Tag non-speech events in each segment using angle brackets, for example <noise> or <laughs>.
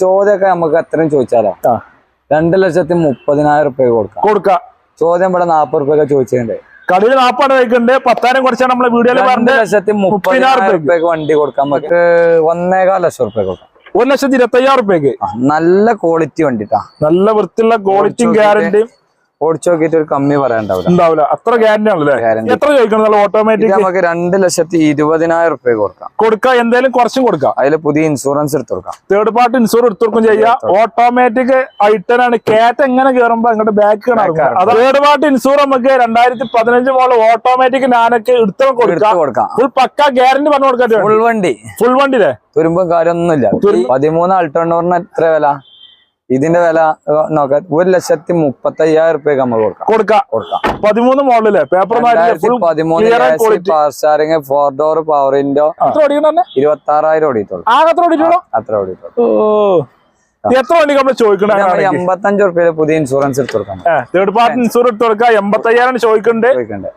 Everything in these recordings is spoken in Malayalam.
ചോദ്യമൊക്കെ നമുക്ക് എത്രയും ചോദിച്ചാലോ? രണ്ടു ലക്ഷത്തി മുപ്പതിനായിരം റുപ്യ കൊടുക്കാം. കൊടുക്കാം. ചോദ്യം ഇവിടെ നാപ്പത് റുപ്യൊക്കെ ചോദിച്ചിട്ടുണ്ട്. കടയിൽ നാപ്പാട് വയ്ക്കുന്നുണ്ട് പത്തായിരം കുറച്ചാണ് നമ്മളെ വീഡിയോയിൽ രണ്ട് പറഞ്ഞത്. ലക്ഷത്തി മുപ്പതിനായിരം റുപ്യക്ക് വണ്ടി കൊടുക്കാം. നമുക്ക് ഒന്നേകാൽ ലക്ഷം റുപ്യ കൊടുക്കാം. ഒരു ലക്ഷത്തി ഇരുപത്തി അയ്യായിരം റുപ്യക്ക് നല്ല ക്വാളിറ്റി വണ്ടിട്ടാ നല്ല വൃത്തിയുള്ള ക്വാളിറ്റിയും ഗ്യാരണ്ടിയും ഓടിച്ചു നോക്കിയിട്ട് ഒരു കമ്മി പറയാണ്ടാവില്ല ഉണ്ടാവില്ല. അത്ര ഗ്യാരണ്ടി ആണല്ലേ എത്ര ചോദിക്കണം? ഓട്ടോമാറ്റിക് നമുക്ക് രണ്ട് ലക്ഷത്തി ഇരുപതിനായിരം റുപ്യ കൊടുക്കാം. കൊടുക്കാം എന്തായാലും കുറച്ചും കൊടുക്കാം. അതിൽ പുതിയ ഇൻഷുറൻസ് എടുത്ത് കൊടുക്കാം. തേർഡ് പാർട്ടി ഇൻഷുർ എടുത്തുകൊടുക്കും ചെയ്യാം. ഓട്ടോമാറ്റിക് ഐറ്റനാണ് കേറ്റ് എങ്ങനെ കയറുമ്പോ അങ്ങോട്ട് ബാക്ക് തേർഡ് പാർട്ടി ഇൻഷുർ നമുക്ക് രണ്ടായിരത്തി പതിനഞ്ച് മോൾ ഓട്ടോമാറ്റിക് ഞാനൊക്കെ എടുത്തു കൊടുക്കാം. കൊടുക്കാം. ഫുൾ പക്ക ഗ്യാരണ്ടി പറഞ്ഞു കൊടുക്കാൻ ഫുൾ വണ്ടി. ഫുൾ വണ്ടിയിലെ? തുരുമ്പും കാര്യമൊന്നുമില്ല. പതിമൂന്ന് അൾട്ടോണറിന് എത്ര വില? ഇതിന്റെ വില നോക്കാം ഒരു ലക്ഷത്തി മുപ്പത്തി അയ്യായിരം റുപ്യക്ക് നമ്മൾ കൊടുക്കാം. കൊടുക്കാം. കൊടുക്കാം. പതിമൂന്ന് മോഡലല്ലേ? പേപ്പർ പതിമൂന്ന്. Power steering four door power Indo ഇരുപത്തി ആറായിരം ഓടിയിട്ടുള്ളൂ. അത്ര ഓടിയിട്ടുള്ളൂ? എത്ര വണ്ടി നമ്മൾ ചോദിക്കണേ എൺപത്തഞ്ച് റുപ്യ പുതിയ ഇൻഷുറൻസ് എടുത്ത് കൊടുക്കാം തേർഡ് പാർട്ടി ഇൻഷുറൻസ് എടുത്ത് കൊടുക്കാം എൺപത്തി അയ്യായിരം ചോദിക്കുന്നുണ്ട് ചോദിക്കണ്ടേ.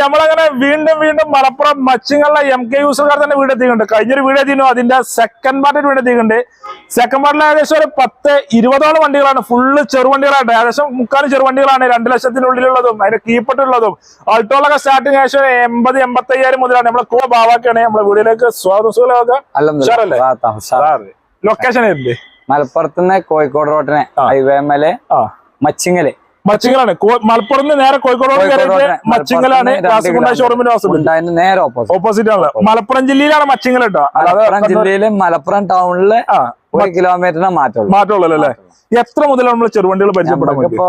നമ്മളങ്ങനെ വീണ്ടും വീണ്ടും മലപ്പുറം മച്ചിങ്ങുള്ള എം കെ യൂസർക്കാർ തന്നെ വീട് എത്തിക്കുന്നുണ്ട് കഴിഞ്ഞൊരു വീട് എത്തിയിരുന്നു അതിന്റെ സെക്കൻഡ് പാർട്ടിൽ വീട് എത്തിക്കുന്നുണ്ട് സെക്കൻഡ് പാർട്ടിൽ ഏകദേശം ഒരു പത്ത് ഇരുപതോളം വണ്ടികളാണ്. ഫുള്ള് ചെറുവണ്ടികളാണ് ഏകദേശം മുക്കാലും ചെറുവണ്ടികളാണ് രണ്ട് ലക്ഷത്തിനുള്ളിലുള്ളതും അതിന്റെ കീപ്പട്ടുള്ളതും ആൾട്ടോളൊക്കെ സ്റ്റാർട്ടിങ് ഏകദേശം എൺപത് എൺപത്തി അയ്യായിരം മുതലാണ്. നമ്മളെ കൂടെ ബാവാക്കിയാണ്. നമ്മളെ വീടിലേക്ക് സ്വാതന്ത്ര്യം ലൊക്കേഷൻ മലപ്പുറത്ത് നിന്ന് കോഴിക്കോട് റോട്ടിനെ ഹൈവേ മേലെ ആ. മച്ചിങ്ങൽ. മച്ചിങ്ങലാണ്. മലപ്പുറത്ത് നേരെ കോഴിക്കോട് മച്ചിങ്ങലാണ് ഷോറൂമിന്റെ നേരെ ഓപ്പോസിറ്റ് ആണ്. മലപ്പുറം ജില്ലയിലാണ് മച്ചിങ്ങൽ കേട്ടോ. മലപ്പുറം ജില്ലയിൽ മലപ്പുറം ടൗണിൽ ഒരു കിലോമീറ്ററിനെ മാറ്റുള്ളൂ മാറ്റമുള്ളല്ലോ അല്ലേ? എത്ര മുതലാണ് നമ്മൾ ചെറുവണ്ടികൾ പരിചയപ്പെടാൻ ഇപ്പോ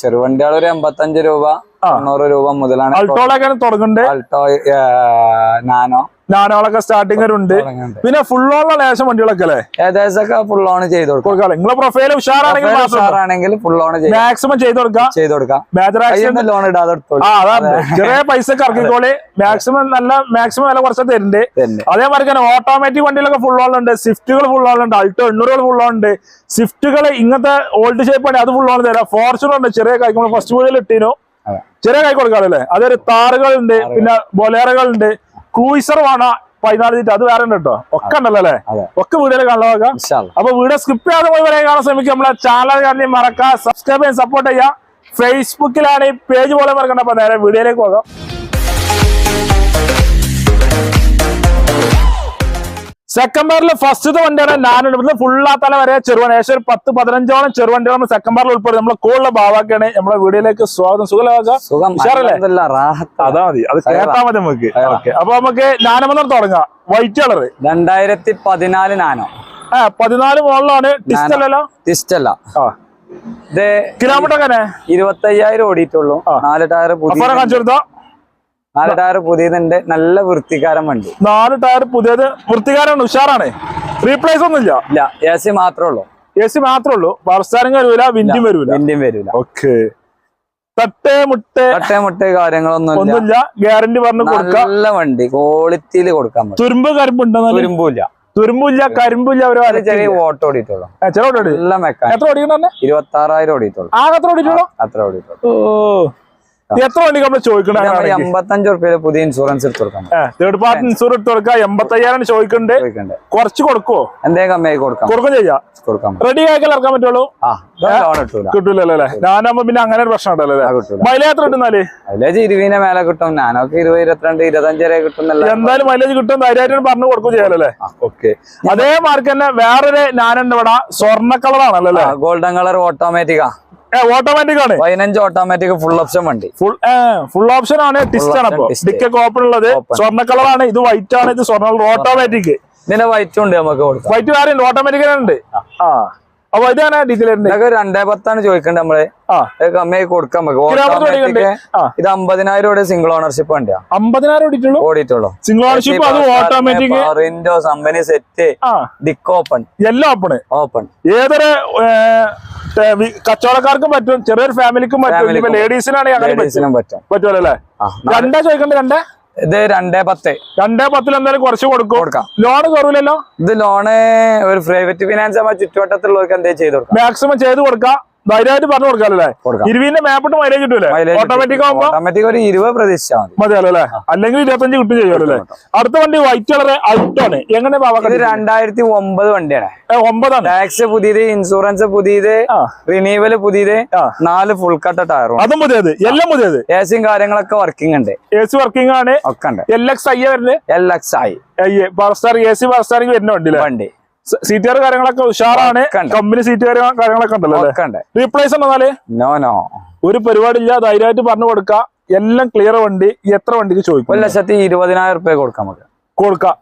ചെറുവണ്ടികൾ ഒരു എൺപത്തഞ്ച് രൂപ തൊണ്ണൂറ് രൂപ മുതലാണ് അൾട്ടോളൊക്കെ തുടങ്ങണ്ടേ? Alto Nano. നാനോളൊക്കെ സ്റ്റാർട്ടിംഗ് ഉണ്ട്. ഫുൾ പിന്നെ ഫുള്ളോള്ള ലേശം വണ്ടികളൊക്കെ അല്ലേ? ഏകദേശമൊക്കെ ഫുൾ ഓൺ ചെയ്ത് കൊടുക്കാം. നിങ്ങളെ പ്രൊഫൈൽ ഉഷാറാണെങ്കിൽ ഉഷാറാണെങ്കിൽ ഫുൾ ഓൺ മാക്സിമം ചെയ്ത് കൊടുക്കാം? ചെയ്ത് കൊടുക്കാം. മേജർ ആക്സിഡന്റ് ലോൺ ഇടാതെ ചെറിയ പൈസ ഇറക്കിക്കോളി. മാക്സിമം നല്ല മാക്സിമം വില കുറച്ച് തരുന്നുണ്ട്. അതേമാതിരി തന്നെ ഓട്ടോമാറ്റിക് വണ്ടികളൊക്കെ ഫുൾ ഓൺ ഉണ്ട്. സ്വിഫ്റ്റുകൾ ഫുൾ ഓൺ ഉണ്ട്. അൾട്ടോ എണ്ണൂറുകൾ ഫുൾ ഓൺ ഉണ്ട്. സ്വിഫ്റ്റുകൾ ഇങ്ങനത്തെ ഓൾഡ് ഷേപ്പ് ആണ്. അത് ഫുൾ ഓൺ തരാം. ഫോർച്യൂണർ ഉണ്ട്. ചെറിയ കൈ ഫസ്റ്റ് വീഡിയോയിൽ ഇട്ടിനു. ചെറിയ കൈ കൊടുക്കാറല്ലേ? അതൊരു താറുകൾ. ഉണ്ട് പിന്നെ ബൊലേറകൾ വേണം പതിനാല് സീറ്റ് അത് വേറെ ഉണ്ട് കേട്ടോ. ഒക്കെ ഉണ്ടല്ലോ അല്ലേ. ഒക്കെ വീഡിയോ കാണുക അപ്പൊ വീഡിയോ സ്കിപ്പ് ചെയ്യാതെ പോയി വരെ കാണാൻ ശ്രമിക്കും നമ്മളെ ചാനൽ കാണി മറക്കാം സബ്സ്ക്രൈബ് ചെയ്യാൻ സപ്പോർട്ട് ചെയ്യാം ഫേസ്ബുക്കിലാണ് ഈ പേജ് പോലെ മറക്കണ്ട. അപ്പൊ നേരെ വീഡിയോയിലേക്ക് പോകാം. സെക്കൻഡ് ബാറിൽ ഫസ്റ്റത്തെ വണ്ടിയാണ്. നാനൂറ് ഫുള്ളാ തല വരെ ചെറുവണ്ടി ഏകദേശം ഒരു പത്ത് പതിനഞ്ചോളം ചെറുവണ്ടികൾ നമ്മൾ സെക്കൻഡ് ബാറിൽ ഉൾപ്പെടും. നമ്മളെ കൂടുതൽ ഭാവാക്കാണ് നമ്മളെ വീഡിയോയിലേക്ക് സ്വാഗതം. സുഖലാകാം സുഖം. ഉഷാറല്ലേ? അൽഹംദുലില്ലാ, റാഹത്ത്. അതാ മതി. അത് ഹൈറാ. കേട്ടാ മതി നമുക്ക്. ഹൈറാ. ഓക്കെ. അപ്പൊ നമുക്ക് നാനമെന്ന് തുടങ്ങാം. വൈറ്റ് കളർ രണ്ടായിരത്തി പതിനാല് നാനോ. ആ പതിനാല് മോളിലാണ് ആ. ഇത് കിലോമീറ്റർ എങ്ങനെ? ഇരുപത്തി അയ്യായിരം ഓടിയിട്ടുള്ളൂ. ആ. നാല് ടയർ കാണിച്ചു കൊടുത്തോ? നാല് ടയർ പുതിയതുണ്ട് നല്ല വൃത്തിക്കാരൻ വണ്ടി. നാല് ടയർ പുതിയത് വൃത്തികാരമാണ് ഉഷാറാണ്. റീപ്ലേസ് ഒന്നും ഇല്ല ഇല്ല എ സി മാത്രമേ ഉള്ളൂ. എ സി മാത്രമേ ഉള്ളൂ. പറസ്ഥാനം വരൂല വിൻഡും വരൂല. വിൻഡും വരൂല. ഓക്കെ തട്ട് മുട്ട് തട്ടേ മുട്ടേ കാര്യങ്ങളൊന്നും ഇല്ല. ഒന്നുമില്ല. ഗ്യാരണ്ടി പറഞ്ഞു കൊടുക്കാം. നല്ല വണ്ടി ക്വാളിറ്റിയിൽ കൊടുക്കാൻ തുരുമ്പ് കരിമ്പുണ്ടോ തുരുമ്പില്ല തുരുമ്പില്ല കരിമ്പില്ല ഒരു ചെറിയ ഓട്ടോ ഓടിയിട്ടുള്ളൂ. ചെറോട്ട് നല്ല മെക്കാൻ എത്ര ഓടിക്കണേ ഇരുപത്തി ആറായിരം ഓടിയിട്ടുള്ളൂ. ആ എത്ര ഓടിയിട്ടുള്ളൂ? അത്ര ഓടിയിട്ടുള്ളൂ. ഓ. എത്ര വണ്ടി നമ്മൾ ചോദിക്കണേ എൺപത്തഞ്ച് റുപ്യ പുതിയ ഇൻഷുറൻസ് എടുത്ത് കൊടുക്കാം തേർഡ് പാർട്ടി ഇൻഷുറൻസ് എടുത്ത് കൊടുക്കാം. എൺപത്തയ്യായിരം ചോദിക്കുന്നുണ്ട് കുറച്ച് കൊടുക്കോ എന്തേ കമ്മിയായി കൊടുക്കാം. കൊടുക്കും ചെയ്യാം. കൊടുക്കാം. റെഡി ആക്കി ഇറക്കാൻ പറ്റുള്ളൂ? കിട്ടൂലല്ലോ? അല്ലേ ഞാനാകുമ്പോ പിന്നെ അങ്ങനെ ഒരു പ്രശ്നം ഉണ്ടല്ലോ മൈലേജ് എത്ര കിട്ടുന്നാൽ? മൈലേജ് ഇരുപതിനെ മേലെ കിട്ടും. ഞാനൊക്കെ ഇരുപത് ഇരുപത്തിരണ്ട് ഇരുപത്തഞ്ച് വരെ കിട്ടും എന്തായാലും മൈലേജ് കിട്ടും. ധൈര്യമായിട്ട് പറഞ്ഞു കൊടുക്കും ചെയ്യാലല്ലേ ഓക്കെ അതേ മാർക്ക് തന്നെ വേറൊരു ഞാനുണ്ട് ഇവിടെ സ്വർണ കളറാണല്ലോ ഗോൾഡൻ കളർ ഓട്ടോമാറ്റിക്കാ ഓട്ടോമാറ്റിക് ആണ്. പതിനഞ്ച് ഓട്ടോമാറ്റിക് ഫുൾ ഓപ്ഷൻ വണ്ടി. ഫുൾ ഫുൾ ഓപ്ഷൻ ആണ്. ടിസ്റ്റ് ആണ് അപ്പൊ ഡിക്കൊക്കെ ഓപ്പൺ ഉള്ളത്. സ്വർണ കളറാണ് ഇത് വൈറ്റ് ആണ്. ഇത് സ്വർണ ഓട്ടോമാറ്റിക് ഇതിന്റെ വൈറ്റ് ഉണ്ട് നമുക്ക് വൈറ്റ് വേറെ ഉണ്ട്. ഓട്ടോമാറ്റിക് ഉണ്ട്. ആ. അപ്പൊ ഇതാണ് ഉണ്ട് ഇതൊക്കെ രണ്ടേ പത്താണ് ചോദിക്കണ്ടേ നമ്മൾ? കമ്മിയായി കൊടുക്കാം നമുക്ക്. കിലോമീറ്റർ ഓട്ടോമാറ്റിക് ആ. ഇത് അമ്പതിനായിരം ഓടി സിംഗിൾ ഓണർഷിപ്പ് വണ്ടിയാ. അമ്പതിനായിരം ഓടിയിട്ടുള്ളൂ? ഓടിയിട്ടുള്ളൂ. സിംഗിൾ ഓണർഷിപ്പ് അത് automatic window company set dicky open എല്ലാം ഓപ്പൺ ഓപ്പൺ ഏതൊരു കച്ചവടക്കാർക്കും പറ്റും ചെറിയൊരു ഫാമിലിക്കും പറ്റും ലേഡീസിനാണെങ്കിൽ പറ്റും. ലേഡീസിനും പറ്റും. പറ്റുമല്ലോ അല്ലേ? രണ്ടാ ചോദിക്കണ്ടേ രണ്ടേ? ഇത് രണ്ടേ പത്ത്. രണ്ടേ പത്തിൽ എന്തായാലും കുറച്ച് കൊടുക്കും. കൊടുക്കാം. ലോൺ കുറവില്ലല്ലോ ഇത് ലോണ് ഒരു പ്രൈവറ്റ് ഫിനാൻസ് ആകുമ്പോൾ ചുറ്റുവട്ടത്തുള്ളവർക്ക് ചെയ്തു ചെയ്ത് കൊടുക്കാം. മാക്സിമം ചെയ്ത് കൊടുക്കാം. ധൈര്യമായിട്ട് പറഞ്ഞു കൊടുക്കാല്ലേ കൊടുക്കാം. ഇരുവിന്റെ മാപ്പിട്ട് മൈലേജ് കിട്ടൂലേ? ഓട്ടോമാറ്റിക് ആകുമ്പോ ഓട്ടോമാറ്റിക് ഒരു ഇരുപത് പ്രതീക്ഷിച്ചാൽ മതി. മതിയല്ലോ അല്ലേ അല്ലെങ്കിൽ ഇരുപത്തഞ്ച് കിട്ടും ചെയ്യുമല്ലോ അടുത്ത വണ്ടി വൈറ്റ് കളർ ഔട്ടാണ് എങ്ങനെ രണ്ടായിരത്തി ഒമ്പത് വണ്ടിയാണ്. ഒമ്പതാണ്. ടാക്സ് പുതിയത് ഇൻഷുറൻസ് പുതിയത് റിന്യൂവൽ റിനീവൽ പുതിയത് നാല് ഫുൾ കട്ട ടയറും അതും പുതിയത്. എല്ലാം പുതിയത്. എ സിയും കാര്യങ്ങളൊക്കെ വർക്കിംഗ് ഉണ്ട്. എ സി വർക്കിംഗ് ആണ്. ഒക്കെ ഉണ്ട്. എൽ എക്സ് ഐ വരുന്നത്? L X I power star A C power steering വരുന്ന വണ്ടി വണ്ടി. സീറ്റുകാർ കാര്യങ്ങളൊക്കെ ഉഷാറാണ്. കമ്പനി സീറ്റുകാർ കാര്യങ്ങളൊക്കെ ഉണ്ടല്ലോ റീപ്ലേസ് ഉണ്ടെന്നാൽ നോ നോ ഒരു പരിപാടിയില്ല ധൈര്യമായിട്ട് പറഞ്ഞു കൊടുക്കുക എല്ലാം ക്ലിയർ വണ്ടി. എത്ര വണ്ടിക്ക് ചോദിക്കും? ഒരു ലക്ഷത്തി ഇരുപതിനായിരം റുപ്യ കൊടുക്കാം നമുക്ക്. കൊടുക്കാം.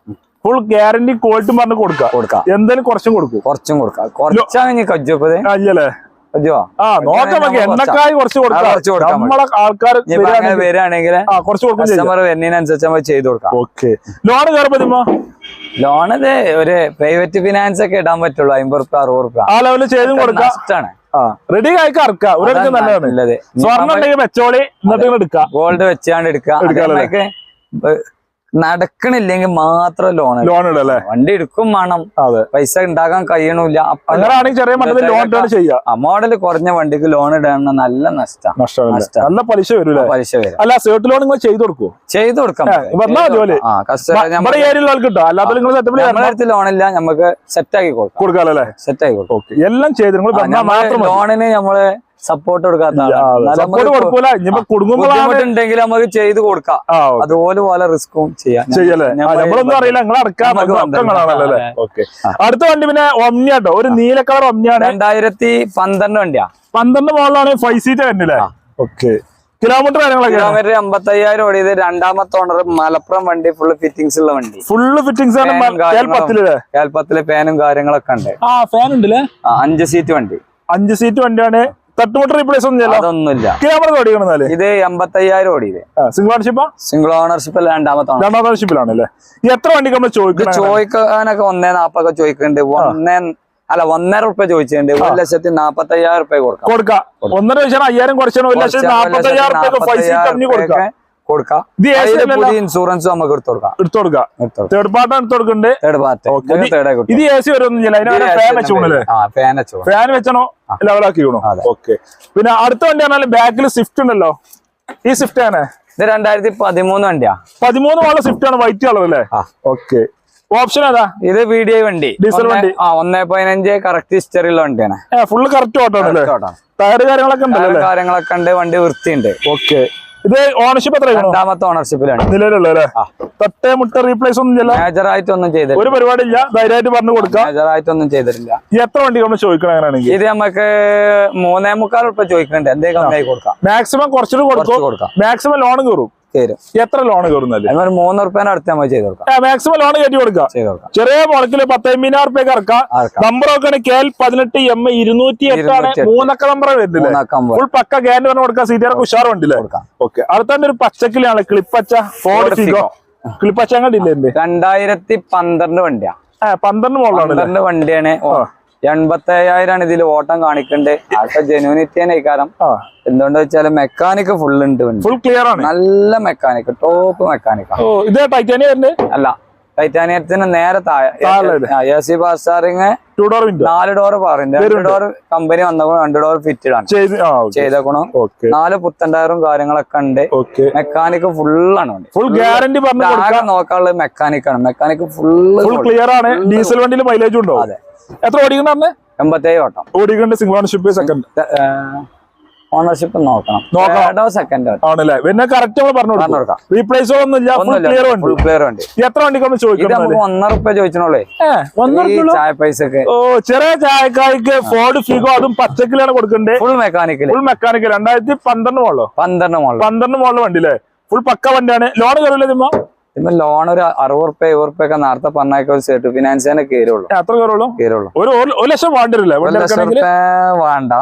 ഫുൾ ഗ്യാരണ്ടി ക്വാളിറ്റി പറഞ്ഞു കൊടുക്കാം. കൊടുക്കാം. എന്തായാലും കുറച്ചും കൊടുക്കും. കുറച്ചും കൊടുക്കാം. കുറച്ചാണ് കജ്ജോപ്പത് അല്ലേ? കജ്ജോ ആ നോക്കാം നമുക്ക്. എണ്ണക്കായി കുറച്ച് കൊടുക്കാം. നമ്മളെ ആൾക്കാർ വരികയാണെങ്കിൽ കുറച്ച് കൊടുക്കും കസ്റ്റമർ വരുന്നതിനനുസരിച്ച് നമ്മൾ ചെയ്ത് കൊടുക്കാം. ഓക്കെ ലോൺ കയറുമ്പോ ലോൺ ഇത് ഒരു പ്രൈവറ്റ് ഫിനാൻസ് ഒക്കെ ഇടാൻ പറ്റുള്ളൂ അമ്പത് റുപ്യ അറുപത് റുപ്യ ആ ലെവലിൽ ചെയ്തും കൊടുക്കാം. ആ. റെഡി ആയിക്ക് ഇറക്കാം ഒരിടത്ത് നല്ലതാണ്. നല്ലത്. സ്വർണം ഉണ്ടെങ്കിൽ വെച്ചോളി എന്നിട്ട് എടുക്കാം ഗോൾഡ് വെച്ചാണ്ട് എടുക്കുക. നടക്കണില്ലെങ്കിൽ മാത്രം ലോൺ ലോൺ ഇടല്ലേ? വണ്ടി എടുക്കും വേണം. അതെ. പൈസ ഉണ്ടാക്കാൻ കഴിയണില്ല. ആ മോഡൽ കുറഞ്ഞ വണ്ടിക്ക് ലോൺ ഇടാൻ നല്ല നഷ്ടം. നല്ല പലിശ വരൂലേ പലിശ വരും. അല്ല സേർട്ട് ലോൺ നിങ്ങൾ ചെയ്ത് കൊടുക്കുവോ? ചെയ്തു കൊടുക്കാം അടുത്ത് ലോണില്ല നമുക്ക് സെറ്റ് ആക്കി കൊടുക്കാം. കൊടുക്കാമല്ലേ സെറ്റ് ആക്കി കൊടുക്കും. എല്ലാം ചെയ്ത്. ലോണിന് നമ്മൾ സപ്പോർട്ട് കൊടുക്കാത്ത സപ്പോർട്ട് കൊടുക്കൂല. ഇനിയിപ്പോ കുടുങ്ങുമ്പോഴാണ് നമുക്ക് ചെയ്ത് കൊടുക്കാം. അതുപോലെ പോലെ റിസ്ക്കും ചെയ്യാം. ചെയ്യല്ലേ? നമ്മളൊന്നും അറിയില്ല. നിങ്ങൾ അടുത്ത വണ്ടി പിന്നെ ഒമ്നിയാട്ടോ ഒരു നീല കളർ ഒമ്നിയാണ്. രണ്ടായിരത്തി പന്ത്രണ്ട് വണ്ടിയാ. പന്ത്രണ്ട് മോളിലാണ് ഫൈവ് സീറ്റ് വരുന്നില്ലേ. ഓക്കെ. കിലോമീറ്റർ കാര്യങ്ങളൊക്കെ കിലോമീറ്റർ അമ്പത്തി അയ്യായിരം ഓടിയത് രണ്ടാമത്തെ ഓണർ മലപ്പുറം വണ്ടി ഫുള്ള് ഫിറ്റിംഗ്സ് ഉള്ള വണ്ടി. ഫുള്ള് ഫിറ്റിംഗ്സ് കേൽപ്പത്തിൽ ഫാനും കാര്യങ്ങളൊക്കെ ഉണ്ട്. ആ ഫാൻ ഉണ്ടല്ലേ അഞ്ച് സീറ്റ് വണ്ടി. അഞ്ച് സീറ്റ് വണ്ടിയാണ്. തട്ടുമുട്ട റീപ്ലേസ് ഒന്നും അതൊന്നുമില്ല. കിലോമീറ്റർ ഓടിക്കണെന്നാൽ ഇത് എൺപത്തി അയ്യായിരം ഓടിയത് സിംഗിൾ ഓണർഷിപ്പ് സിംഗിൾ ഓണർഷിപ്പ് രണ്ടാമത്തെ രണ്ടാമത്തെ ഓണർഷിപ്പിലാണല്ലേ അല്ലേ? എത്ര വണ്ടി നമ്മൾ ചോദിക്കണം? ചോദിക്കാനൊക്കെ ഒന്നേ നാപ്പൊക്കെ ചോദിക്കുന്നുണ്ട്. ഒന്നേ അല്ല ഒന്നര റുപ്യ ചോദിച്ചിട്ടുണ്ട്. ഒരു ലക്ഷത്തി നാപ്പത്തി അയ്യായിരം റുപ്യ കൊടുക്കാം. കൊടുക്കാം. ഒന്നര ലക്ഷം അയ്യായിരം കുറച്ചാണ്. ഒരു ലക്ഷത്തി നാപ്പത്തി അയ്യായിരം റുപ്യ കൊടുക്കാം. കൊടുക്കാം. പുതിയ ഇൻഷുറൻസ് നമുക്ക് എടുത്തു കൊടുക്കാം. എടുത്തു കൊടുക്കാം. എടുത്തു കൊടുക്കാം. തേർഡ് പാർട്ടാണ് എടുത്തു കൊടുക്കണ്ടേ. Third part. ഇത് എ സി ഫാൻ വെച്ചോണല്ലേ ഫാൻ വെച്ചോ ഫാൻ വെച്ചണോ. ഓക്കെ പിന്നെ അടുത്ത വണ്ടി ആണെങ്കിൽ ബാക്കിൽ സ്വിഫ്റ്റ് ഉണ്ടല്ലോ. ഈ സ്വിഫ്റ്റ് ആണ്. ഇത് രണ്ടായിരത്തി പതിമൂന്ന് വണ്ടിയാ. പതിമൂന്ന് മോളെ സ്വിഫ്റ്റ് ആണ്. വൈറ്റ് കളർ അല്ലേ? ഓക്കെ ഓപ്ഷൻ ഏതാ? ഇത് വി ഡി ഐ വണ്ടി. ഡീസൽ വണ്ടി. ആ ഒന്നേ പതിനഞ്ച് കറക്റ്റ് ഹിസ്റ്ററി ഉള്ള വണ്ടിയാണ്. ഫുള്ള് കറക്റ്റ് ഓട്ടോ ടയർ കാര്യങ്ങളൊക്കെ ഉണ്ടല്ലോ? കാര്യങ്ങളൊക്കെ ഉണ്ട്. വണ്ടി വൃത്തിയുണ്ട്. ഓക്കെ ഇത് ഓണർഷിപ്പ് എത്ര രണ്ടാമത്തെ ഓണർഷിപ്പിലാണ് നിലവിലുള്ള അല്ലേ? തട്ടേ മുട്ട റീപ്ലേസ് ഒന്നും ചെയ്യില്ല മേജറായിട്ട് ആയിട്ടൊന്നും ചെയ്തില്ല ഒരു പരിപാടി ഇല്ല ധൈര്യമായിട്ട് പറഞ്ഞു കൊടുക്കാം. മേജറായിട്ട് ആയിട്ടൊന്നും ചെയ്തിട്ടില്ല എത്ര വണ്ടി നമ്മൾ ചോദിക്കണം അങ്ങനെയാണെങ്കിൽ? ഇത് നമുക്ക് മൂന്നേ മുക്കാൽ ഉറുപ്പ ചോദിക്കണ്ടേ എന്തെങ്കിലും കൊടുക്കാം. മാക്സിമം കുറച്ചുകൂടി കുറച്ച് കൊടുക്കും. കൊടുക്കാം മാക്സിമം ലോൺ കയറും തരും എത്ര ലോൺ കയറുന്നല്ലേ ഒരു മൂന്ന് ഉറുപ്പേനെ അടുത്ത് നമ്മൾ ചെയ്ത് കൊടുക്കാം. മാക്സിമം ലോൺ കയറ്റി കൊടുക്കാം. ചെറിയ മുളക്കിൽ പത്തമ്പതിനായിരം റുപ്യക്ക് ഇറക്കാം. നമ്പറൊക്കെ കെ എൽ പതിനെട്ട് എം ഇരുന്നൂറ്റി എട്ടാണ് മൂന്നക്ക നമ്പർ വരുന്നില്ലേ ഫുൾ പക്ക ഗ്യാരണ്ടി പറഞ്ഞ് കൊടുക്കാം സീറ്റർക്ക് ഉഷാർ വണ്ടില്ലേ കൊടുക്കാം. ഓക്കെ അടുത്ത ഒരു പച്ചക്കിലാണ് ക്ലിപ്പച്ച ഫോർഡ് ഫിഗോ ക്ലിപ്പച്ച രണ്ടായിരത്തി പന്ത്രണ്ട് വണ്ടിയാ. പന്ത്രണ്ട് മോളാണ് പന്ത്രണ്ട് വണ്ടിയാണ്. എൺപത്തി ആണ് ഇതിൽ ഓട്ടം കാണിക്കണ്ടേ. അതൊക്കെ തന്നെ കാരണം എന്തുകൊണ്ട് വെച്ചാൽ മെക്കാനിക് ഫുൾ ഉണ്ട് ഫുൾ ക്ലിയർ ആണ്. നല്ല മെക്കാനിക് ടോപ്പ് മെക്കാനിക് ഇത് ടൈറ്റാനിയ അല്ല ടൈറ്റാനിയത്തിന് നേരെ താഴെ. സി പാസ്റ്റാറിങ് ടു ഡോർ നാല് ഡോർ പാറിന്റെ രണ്ട് ഡോർ കമ്പനി വന്നപ്പോൾ രണ്ട് ഡോർ ഫിറ്റഡ് ആണ്. ചെയ്ത് ചെയ്തേക്കണം. നാല് പുത്തൻ ടയറും കാര്യങ്ങളൊക്കെ ഉണ്ട്. മെക്കാനിക് ഫുള്ളാണ് ആണ്. ഫുൾ ഗ്യാരണ്ടി പറഞ്ഞു നോക്കാനുള്ളത് മെക്കാനിക് ആണ്. മെക്കാനിക് ഫുൾ ക്ലിയർ ആണ്. ഡീസൽ വണ്ടിയിൽ മൈലേജ് ഉണ്ടോ? അതെ. എത്ര ഓടിക്കണ്ട പറഞ്ഞേ? എൺപത്തേഴ് ഓട്ടം. ഓടിക്കണ്ട സിംഗിൾ ഓണർഷിപ്പ് സെക്കൻഡ് ഓണർഷിപ്പ് നോക്കണം. നോക്കണം. സെക്കൻഡോ ആണല്ലേ? പിന്നെ കറക്റ്റ് നമ്മൾ പറഞ്ഞു കൊടുക്കാം. റീപ്ലേസ് ഒന്നും ക്ലിയർ ഉണ്ട് എത്ര ഒന്നര റുപ്യ ചോദിച്ചോളേ ചായ ഓ ചെറിയ ഫോർഡ് ഫിഗോ അതും പച്ചക്കിലാണ് കൊടുക്കണ്ടേ? ഫുൾ മെക്കാനിക്കൽ ഫുൾ മെക്കാനിക്കൽ രണ്ടായിരത്തി പന്ത്രണ്ട് മോളോ പന്ത്രണ്ട് മോളോ പന്ത്രണ്ട് മോളിലെ വണ്ടി അല്ലേ ഫുൾ പക്ക വണ്ടിയാണ്. ലോൺ കയറില്ല ചുമ്മാ ഇപ്പൊ ലോൺ ഒരു അറുപത് റുപ്യ എഴുപത് റുപ്യ ഒക്കെ നേരത്തെ പറഞ്ഞാൽ ഒരു സെറ്റ് ഫിനാൻസ് തന്നെ കയറുള്ളൂ ഏ, അത്ര കയറുള്ളൂ കയറുള്ളൂ ഒരു ഒരു- ലക്ഷം വേണ്ടി ഒരു ലക്ഷം ഇറക്കണമെങ്കിൽ റുപ്യ വേണ്ട.